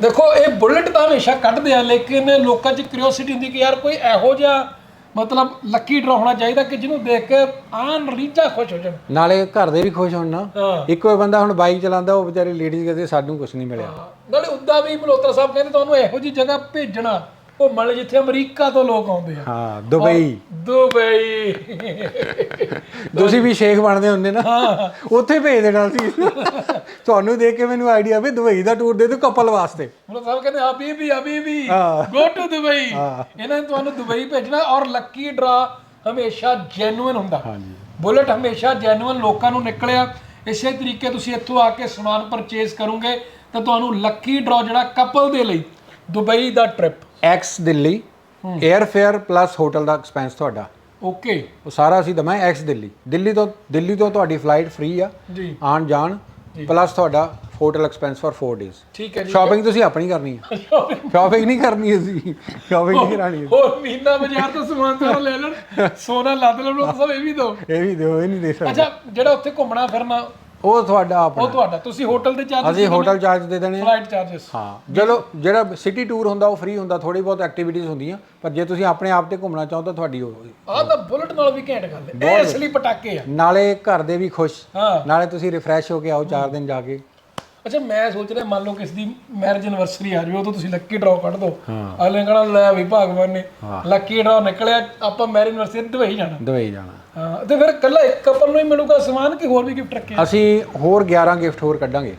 ਦੇਖੋ ਇਹ ਬੁਲਟ ਤਾਂ ਹਮੇਸ਼ਾ ਕੱਢਦੇ ਆ ਲੇਕਿਨ ਲੋਕਾਂ 'ਚ ਕਿਉਰਿਓਸਿਟੀ ਹੁੰਦੀ ਕਿ ਯਾਰ ਕੋਈ ਇਹੋ ਜਿਹਾ ਮਤਲਬ ਲੱਕੀ ਡਰਾ ਹੋਣਾ ਚਾਹੀਦਾ ਕਿ ਜਿਹਨੂੰ ਦੇਖ ਕੇ ਆਨ ਰੀਝਾਂ ਖੁਸ਼ ਹੋ ਜਾਣ। ਨਾਲੇ ਘਰ ਦੇ ਵੀ ਖੁਸ਼ ਹੋਣ ਨਾ। ਇੱਕੋ ਹੀ ਬੰਦਾ ਹੁਣ ਬਾਈਕ ਚਲਾਉਂਦਾ ਉਹ ਵਿਚਾਰੀ ਲੇਡੀਜ਼ ਕਹਿੰਦੇ ਸਾਨੂੰ ਕੁਝ ਨਹੀਂ ਮਿਲਿਆ। ਨਾਲੇ ਉੱਦਾਂ ਵੀ ਮਲਹੋਤਰਾ ਸਾਹਿਬ ਕਹਿੰਦੇ ਤੁਹਾਨੂੰ ਇਹੋ ਜੀ ਜਗ੍ਹਾ ਭੇਜਣਾ ਘੁੰਮਣ ਲਈ ਜਿੱਥੇ ਅਮਰੀਕਾ ਤੋਂ ਲੋਕ ਆਉਂਦੇ ਆ। ਹਾਂ ਦੁਬਈ। ਦੁਬਈ। ਤੁਸੀਂ ਵੀ ਸ਼ੇਖ ਬਣਦੇ ਹੁੰਦੇ ਨਾ। ਉੱਥੇ ਭੇਜ ਦੇਣਾ ਸੀ। ਤੁਹਾਨੂੰ ਦੇਖ ਕੇ ਮੈਨੂੰ ਆਈਡੀਆ ਵੀ ਦੁਬਈ ਦਾ ਟੂਰ ਦੇ ਦਿਓ ਕਪਲ ਵਾਸਤੇ। ਮਤਲਬ ਸਾਹਿਬ ਕਹਿੰਦੇ ਹਬੀਬੀ ਹਬੀਬੀ ਹਾਂ। Go to Dubai. ਇਹਨਾਂ ਨੇ ਤੁਹਾਨੂੰ ਦੁਬਈ ਭੇਜਣਾ ਔਰ ਲੱਕੀ ਡਰਾ ਹਮੇਸ਼ਾ ਜੈਨੂਇਨ ਹੁੰਦਾ। ਹਾਂਜੀ। ਬੁਲਟ ਹਮੇਸ਼ਾ ਜੈਨੂਇਨ ਲੋਕਾਂ ਨੂੰ ਨਿਕਲਿਆ। ਇਸੇ ਤਰੀਕੇ ਤੁਸੀਂ ਇੱਥੋਂ ਆ ਕੇ ਸਮਾਨ ਪਰਚੇਸ ਕਰੋਗੇ ਤਾਂ ਤੁਹਾਨੂੰ ਲੱਕੀ ਡਰਾ ਜਿਹੜਾ ਕਪਲ ਦੇ ਲਈ ਦੁਬਈ ਦਾ trip ex Delhi air fare plus hotel ਦਾ ਐਕਸਪੈਂਸ ਤੁਹਾਡਾ। ਓਕੇ ਉਹ ਸਾਰਾ ਅਸੀਂ ਦਵਾਂ ਐਕਸ ਦਿੱਲੀ। ਦਿੱਲੀ ਤੋਂ ਦਿੱਲੀ ਤੋਂ ਤੁਹਾਡੀ ਫਲਾਈਟ ਫ੍ਰੀ ਆ। ਜੀ। ਆਣ ਜਾਣ ਪਲੱਸ ਤੁਹਾਡਾ ਹੋਟਲ ਐਕਸਪੈਂਸ ਫॉर 4 ਡੇਜ਼ ਠੀਕ ਹੈ ਜੀ। ਸ਼ਾਪਿੰਗ ਤੁਸੀਂ ਆਪਣੀ ਕਰਨੀ ਹੈ ਸ਼ਾਪਿੰਗ ਨਹੀਂ ਕਰਨੀ ਅਸੀਂ। ਸ਼ਾਪਿੰਗ ਨਹੀਂ ਕਰਾਣੀ ਹੋਰ ਮਹੀਨਾ ਬਾਜ਼ਾਰ ਤੋਂ ਸਮਾਨ ਤਾਂ ਲੈ ਲੈਣ। ਸੋਨਾ ਲੱਦ ਲੈਣ ਉਹ ਸਭ ਇਹ ਵੀ ਦੋ। ਇਹ ਵੀ ਦਿਓ ਇਹ ਨਹੀਂ ਦੇ ਸਕਦੇ। ਅੱਛਾ ਜਿਹੜਾ ਉੱਥੇ ਘੁੰਮਣਾ ਫਿਰਨਾ ਉਹ ਤੁਹਾਡਾ ਆਪਣਾ ਉਹ ਤੁਹਾਡਾ ਤੁਸੀਂ ਹੋਟਲ ਦੇ ਚਾਰਜ ਅਸੀਂ ਹੋਟਲ ਚਾਰਜ ਦੇ ਦੇਣੇ ਆ। ਫਲਾਈਟ ਚਾਰजेस ਹਾਂ ਚਲੋ ਜਿਹੜਾ ਸਿਟੀ ਟੂਰ ਹੁੰਦਾ ਉਹ ਫ੍ਰੀ ਹੁੰਦਾ ਥੋੜੀ ਬਹੁਤ ਐਕਟੀਵਿਟੀਜ਼ ਹੁੰਦੀਆਂ ਪਰ ਜੇ ਤੁਸੀਂ ਆਪਣੇ ਆਪ ਤੇ ਘੁੰਮਣਾ ਚਾਹੋ ਤਾਂ ਤੁਹਾਡੀ ਉਹ ਆਹ ਤਾਂ ਬੁਲਟ ਨਾਲ ਵੀ ਘੈਂਟ ਗੱਲ ਹੈ ਇਹ ਅਸਲੀ ਪਟਾਕੇ ਆ। ਨਾਲੇ ਘਰ ਦੇ ਵੀ ਖੁਸ਼ ਹਾਂ। ਨਾਲੇ ਤੁਸੀਂ ਰਿਫਰੈਸ਼ ਹੋ ਕੇ ਆਓ 4 ਦਿਨ ਜਾ ਕੇ। ਅੱਛਾ ਮੈਂ ਸੋਚ ਰਿਹਾ ਮੰਨ ਲਓ ਕਿਸ ਦੀ ਮੈਰਿਜ ਐਨਵਰਸਰੀ ਆ ਜਾਵੇ ਉਦੋਂ ਤੁਸੀਂ ਲੱਕੀ ਡਰਾਅ ਕੱਢ ਦੋ। ਅਗਲੇ ਕਹਣਾ ਲੈ ਵੀ ਭਗਵਾਨ ਨੇ ਲੱਕੀ ਡਰਾਅ ਨਿਕਲਿਆ ਆਪਾਂ ਮੈਰਿਜ ਐਨਵਰਸਰੀ ਤੇ ਦੁਬਈ ਜਾਣਾ। ਦੁਬਈ ਜਾਣਾ। ਹਾਂ ਤੇ ਫਿਰ ਕੱਲਾ ਇੱਕ ਕਪਲ ਨੂੰ ਹੀ ਮਿਲੂਗਾ ਸਮਾਨ ਕਿ ਹੋਰ ਵੀ ਗਿਫਟ ਰੱਖੇ? ਅਸੀਂ ਹੋਰ 11 ਗਿਫਟ ਹੋਰ ਕੱਢਾਂਗੇ।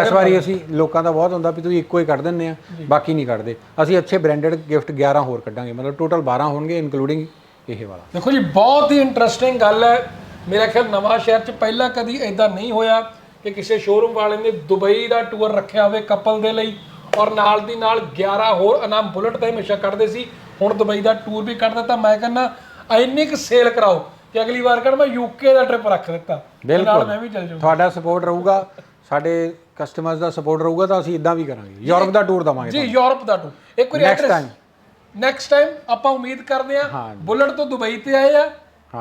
ਇਸ ਵਾਰੀ ਅਸੀਂ ਲੋਕਾਂ ਦਾ ਬਹੁਤ ਹੁੰਦਾ ਵੀ ਤੁਸੀਂ ਇੱਕੋ ਹੀ ਕੱਢ ਦਿੰਦੇ ਆ ਬਾਕੀ ਨਹੀਂ ਕੱਢਦੇ। ਅਸੀਂ ਅੱਛੇ ਬ੍ਰਾਂਡਡ ਗਿਫਟ 11 ਹੋਰ ਕੱਢਾਂਗੇ ਮਤਲਬ ਟੋਟਲ 12 ਹੋਣਗੇ ਇਨਕਲੂਡਿੰਗ ਇਹ ਵਾਲਾ। ਦੇਖੋ ਜੀ ਬਹੁਤ ਹੀ ਇੰਟਰਸਟਿੰਗ ਗੱਲ ਹੈ। ਮੇਰਾ ਖਿਆਲ ਨਵਾਂ ਸ਼ਹਿਰ 'ਚ ਪਹਿਲਾਂ ਕਦੀ ਐਦਾਂ ਨਹੀਂ ਹੋਇਆ। ਕਿ ਕਿਸੇ ਸ਼ੋਰੂਮ ਵਾਲੇ ਨੇ ਦੁਬਈ ਦਾ ਟੂਰ ਰੱਖਿਆ ਹੋਵੇ ਕਪਲ ਦੇ ਲਈ ਔਰ ਨਾਲ ਦੀ ਨਾਲ 11 ਹੋਰ ਇਨਾਮ ਬੁਲਟ ਤੇ ਹਮੇਸ਼ਾ ਕੱਢਦੇ ਸੀ ਹੁਣ ਦੁਬਈ ਦਾ ਟੂਰ ਵੀ ਕੱਢ ਦਿੱਤਾ। ਮੈਂ ਕਹਿੰਦਾ ਇੰਨੀ ਕੁ ਸੇਲ ਕਰਾਓ ਕਿ ਅਗਲੀ ਵਾਰ ਕਹਿੰਦਾ ਮੈਂ ਯੂਕੇ ਦਾ ਟ੍ਰਿਪ ਰੱਖ ਦਿੱਤਾ। ਨਾਲ ਮੈਂ ਵੀ ਚੱਲ ਜਾਊਂ ਤੁਹਾਡਾ ਸਪੋਰਟ ਰਹੂਗਾ ਸਾਡੇ ਕਸਟਮਰਸ ਦਾ ਸਪੋਰਟ ਰਹੂਗਾ ਤਾਂ ਅਸੀਂ ਇਦਾਂ ਵੀ ਕਰਾਂਗੇ। ਯੂਰਪ ਦਾ ਟੂਰ ਦਵਾਂਗੇ ਜੀ ਯੂਰਪ ਦਾ ਟੂਰ ਇੱਕ ਵਾਰੀ time. ਨੈਕਸਟ ਟਾਈਮ ਆਪਾਂ ਉਮੀਦ ਕਰਦੇ ਹਾਂ। ਬੁਲਟ ਤੋਂ ਦੁਬਈ ਤੇ ਆਏ ਆ।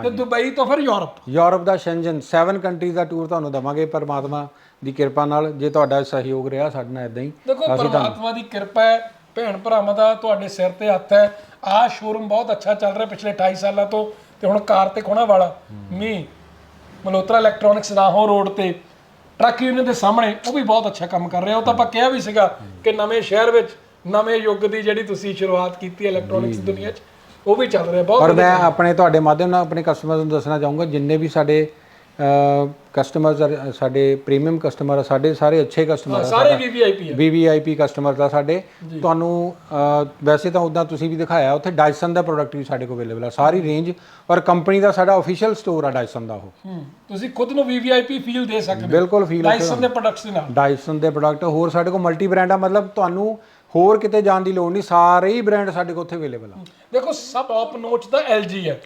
ਤੇ ਦੁਬਈ ਤੋਂ ਫਿਰ ਯੂਰਪ। ਯੂਰਪ ਦਾ ਸ਼ੈਂਜਨ 7 ਕੰਟਰੀਜ਼ ਦਾ ਟੂਰ ਤੁਹਾਨੂੰ ਦਵਾਂਗੇ ਪਰਮਾਤਮਾ ਦੀ ਕਿਰਪਾ ਨਾਲ ਜੇ ਤੁਹਾਡਾ ਸਹਿਯੋਗ ਰਿਹਾ ਸਾਡੇ ਨਾਲ ਇਦਾਂ ਹੀ ਦੇਖੋ ਪਰਮਾਤਮਾ ਦੀ ਕਿਰਪਾ ਹੈ ਭੈਣ ਭਰਾਵਾਂ ਦਾ ਤੁਹਾਡੇ ਸਿਰ ਤੇ ਹੱਥ ਹੈ। ਆਹ ਸ਼ੋਰੂਮ ਬਹੁਤ ਅੱਛਾ ਚੱਲ ਰਿਹਾ ਪਿਛਲੇ 28 ਸਾਲਾਂ ਤੋਂ ਤੇ ਹੁਣ ਕਾਰਤਿਕ ਹੋਣਾ ਵਾਲਾ। ਮੀ ਮਲੋਤਰਾ ਇਲੈਕਟ੍ਰੋਨਿਕਸ ਰਾਹੋਂ ਰੋਡ ਤੇ ਟਰੱਕ ਯੂਨੀਅਨ ਦੇ ਸਾਹਮਣੇ ਉਹ ਵੀ ਬਹੁਤ ਅੱਛਾ ਕੰਮ ਕਰ ਰਿਹਾ। ਉਹ ਤਾਂ ਆਪਾਂ ਕਿਹਾ ਵੀ ਸੀਗਾ ਕਿ ਨਵੇਂ ਸ਼ਹਿਰ ਵਿੱਚ ਨਵੇਂ ਯੁੱਗ ਦੀ ਜਿਹੜੀ ਤੁਸੀਂ ਸ਼ੁਰੂਆਤ ਕੀਤੀ ਹੈ। ਇਲੈਕਟ੍ਰੋਨਿਕਸ ਦੁਨੀਆ 'ਚ ਉਹ ਵੀ ਚੱਲ ਰਿਹਾ ਬਹੁਤ ਔਰ ਮੈਂ ਆਪਣੇ ਤੁਹਾਡੇ ਮਾਧਿਅਮ ਨਾਲ ਆਪਣੇ ਕਸਟਮਰਸ ਨੂੰ ਦੱਸਣਾ ਚਾਹੂੰਗਾ ਜਿੰਨੇ ਵੀ ਸਾਡੇ ਕਸਟਮਰਸ ਸਾਡੇ ਪ੍ਰੀਮੀਅਮ ਕਸਟਮਰ ਆ ਸਾਡੇ ਸਾਰੇ ਅੱਛੇ ਕਸਟਮਰ ਆ ਸਾਰੇ ਵੀਵੀਆਈਪੀ ਹੈ ਵੀਵੀਆਈਪੀ ਕਸਟਮਰ ਦਾ ਸਾਡੇ। ਤੁਹਾਨੂੰ ਵੈਸੇ ਤਾਂ ਉਦਾਂ ਤੁਸੀਂ ਵੀ ਦਿਖਾਇਆ ਉੱਥੇ ਡਾਇਸਨ ਦਾ ਪ੍ਰੋਡਕਟ ਵੀ ਸਾਡੇ ਕੋਲ ਅਵੇਲੇਬਲ ਆ। ਸਾਰੀ ਰੇਂਜ ਔਰ ਕੰਪਨੀ ਦਾ ਸਾਡਾ ਅਫੀਸ਼ੀਅਲ ਸਟੋਰ ਆ ਡਾਇਸਨ ਦਾ ਉਹ। ਤੁਸੀਂ ਖੁਦ ਨੂੰ ਵੀਵੀਆਈਪੀ ਫੀਲ ਦੇ ਸਕਦੇ ਹੋ। ਬਿਲਕੁਲ ਫੀਲ ਦੇ ਪ੍ਰੋਡਕਟਸ ਦੇ ਨਾਲ। ਡਾਇਸਨ ਦੇ ਪ੍ਰੋਡਕਟ ਹੋਰ ਸਾਡੇ ਕੋਲ ਮਲਟੀ ਬ੍ਰਾਂਡ ਆ ਮਤਲਬ ਤੁਹਾਨੂੰ ਹੋਰ ਕਿਤੇ ਜਾਣ ਦੀ ਲੋੜ ਨਹੀਂ ਸਾਰੇ ਹੀ ਬ੍ਰਾਂਡ ਸਾਡੇ ਕੋਲ ਉੱਥੇ ਅਵੇਲੇਬਲ ਆ। ਦੇਖੋ ਸਭ ਟੌਪ ਨੋਚ ਤਾਂ LG ਹੈ।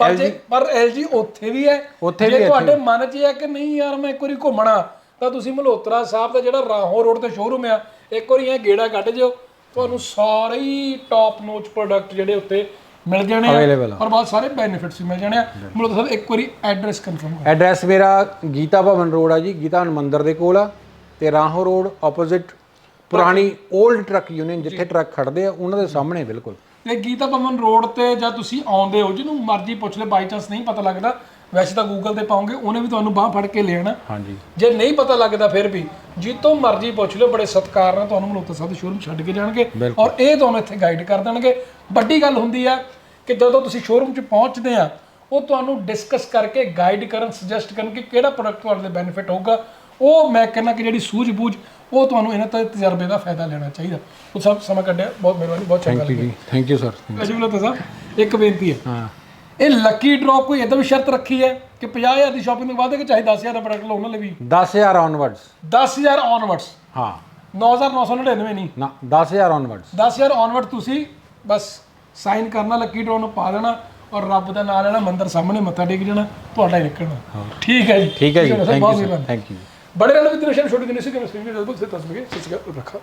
ਪਰ ਜੇ ਪਰ LG ਉੱਥੇ ਵੀ ਹੈ। ਉੱਥੇ ਜੇ ਤੁਹਾਡੇ ਮਨ 'ਚ ਇਹ ਹੈ ਕਿ ਨਹੀਂ ਯਾਰ ਮੈਂ ਇੱਕ ਵਾਰੀ ਘੁੰਮਣਾ ਤਾਂ ਤੁਸੀਂ ਮਲਹੋਤਰਾ ਸਾਹਿਬ ਦਾ ਜਿਹੜਾ ਰਾਹੋਂ ਰੋਡ ਤੇ ਸ਼ੋਰੂਮ ਆ ਇੱਕ ਵਾਰੀ ਇਹ ਗੇੜਾ ਕੱਢ ਜਿਓ। ਤੁਹਾਨੂੰ ਸਾਰੇ ਹੀ ਟੌਪ ਨੋਚ ਪ੍ਰੋਡਕਟ ਜਿਹੜੇ ਉੱਤੇ ਮਿਲ ਜਾਣੇ ਆ। ਔਰ ਬਹੁਤ ਸਾਰੇ ਬੈਨੀਫਿਟਸ ਵੀ ਮਿਲ ਜਾਣੇ ਆ। ਮਲਹੋਤਰਾ ਸਾਹਿਬ ਇੱਕ ਵਾਰੀ ਐਡਰੈਸ ਕਨਫਰਮ ਕਰੋ। ਐਡਰੈਸ ਮੇਰਾ ਗੀਤਾ ਭਵਨ ਰੋਡ ਆ ਜੀ ਗੀਤਾ ਮੰਦਿਰ ਦੇ ਕੋਲ ਆ ਤੇ ਰਾਹੋਂ ਰੋਡ ਆਪੋਜ਼ਿਟ ਪੁਰਾਣੀ 올ਡ ਟਰੱਕ ਯੂਨੀਅਨ ਜਿੱਥੇ ਟਰੱਕ ਖੜਦੇ ਆ ਉਹਨਾਂ ਦੇ ਸਾਹਮਣੇ ਬਿਲਕੁਲ। ਤੇ ਗੀਤਾ ਭਵਨ ਰੋਡ ਤੇ ਜਾਂ ਤੁਸੀਂ ਆਉਂਦੇ ਹੋ ਜਿਹਨੂੰ ਮਰਜ਼ੀ ਪੁੱਛ ਲੈ ਬਾਈ ਚਾਂਸ ਨਹੀਂ ਪਤਾ ਲੱਗਦਾ ਵੈਸੇ ਤਾਂ ਗੂਗਲ ਤੇ ਪਾਉਂਗੇ ਉਹਨੇ ਵੀ ਤੁਹਾਨੂੰ ਬਾਹ ਫੜ ਕੇ ਲੈਣਾ ਹਾਂਜੀ। ਜੇ ਨਹੀਂ ਪਤਾ ਲੱਗਦਾ ਫਿਰ ਵੀ ਜਿੱਤੋਂ ਮਰਜ਼ੀ ਪੁੱਛ ਲਿਓ ਬੜੇ ਸਤਿਕਾਰ ਨਾਲ ਤੁਹਾਨੂੰ ਮਲੋਤਾ ਸਾਹਿਬ ਦੇ ਸ਼ੋਰੂਮ ਛੱਡ ਕੇ ਜਾਣਗੇ ਔਰ ਇਹ ਤੁਹਾਨੂੰ ਇੱਥੇ ਗਾਈਡ ਕਰ ਦੇਣਗੇ। ਵੱਡੀ ਗੱਲ ਹੁੰਦੀ ਆ ਕਿ ਜਦੋਂ ਤੁਸੀਂ ਸ਼ੋਰੂਮ 'ਚ ਪਹੁੰਚਦੇ ਆ ਉਹ ਤੁਹਾਨੂੰ ਡਿਸਕਸ ਕਰਕੇ ਗਾਈਡ ਕਰਨ ਸੁਜੈਸਟ ਕਰਨ ਕਿ ਕਿਹੜਾ ਪ੍ਰੋਡਕਟ ਤੁਹਾਡੇ ਲਈ ਬੈਨੀਫਿਟ ਹੋਊਗਾ। ਉਹ ਮੈਂ ਕਹਿੰਦਾ ਕਿ ਜਿਹੜੀ ਸੂਝ-ਬੂਝ ਉਹ ਤੁਹਾਨੂੰ ਇਹਨਾਂ ਤੋਂ ਤਜਰਬੇ ਦਾ ਫਾਇਦਾ ਲੈਣਾ ਚਾਹੀਦਾ। ਉਹ ਸਭ ਸਮਾਂ ਕੱਢਿਆ ਬਹੁਤ ਮਿਹਰਬਾਨੀ ਬਹੁਤ ਚੰਗਾ ਲੱਗਿਆ। ਜੀ ਥੈਂਕ ਯੂ ਸਰ ਅਜੀ ਮਲੋਤਾ ਸਾਹਿਬ ਇੱਕ ਬੇਨਤੀ ਹੈ। ਹਾਂ। ਇਹ ਲੱਕੀ ਡ੍ਰੌ ਕੋਈ ਇਦਾਂ ਵੀ ਸ਼ਰਤ ਰੱਖੀ ਹੈ ਕਿ 50000 ਦੀ ਸ਼ਾਪਿੰਗ ਤੋਂ ਬਾਅਦ ਕਿ ਚਾਹੇ 10000 ਦਾ ਪ੍ਰੋਡਕਟ ਲਓ ਉਹਨਾਂ ਲਈ ਵੀ 10000 ਆਨਵਰਡਸ 10000 ਔਨਵਰਡਸ ਹਾਂ। 9999 ਨਹੀਂ। ਨਾ 10000 ਆਨਵਰਡਸ 10000 ਔਨਵਰਡ ਤੁਸੀਂ ਬਸ ਸਾਈਨ ਕਰਨਾ ਲੱਕੀ ਡ੍ਰੌ ਨੂੰ ਪਾ ਦੇਣਾ ਔਰ ਰੱਬ ਦਾ ਨਾਮ ਲੈਣਾ ਮੰਦਰ ਸਾਹਮਣੇ ਮੱਥਾ ਟੇਕ ਜਾਣਾ ਤੁਹਾਡਾ ਹੀ ਨਿਕਲਣਾ। ਠੀਕ ਹੈ ਜੀ। ਠੀਕ ਹੈ ਜੀ। Thank you. ਥੈਂਕ ਯੂ ਬੜੇ ਨਾਲ ਵੀ ਦਿਨ ਛੋਟੀ ਦਿਨ ਸੀ ਕਿ ਮੈਂ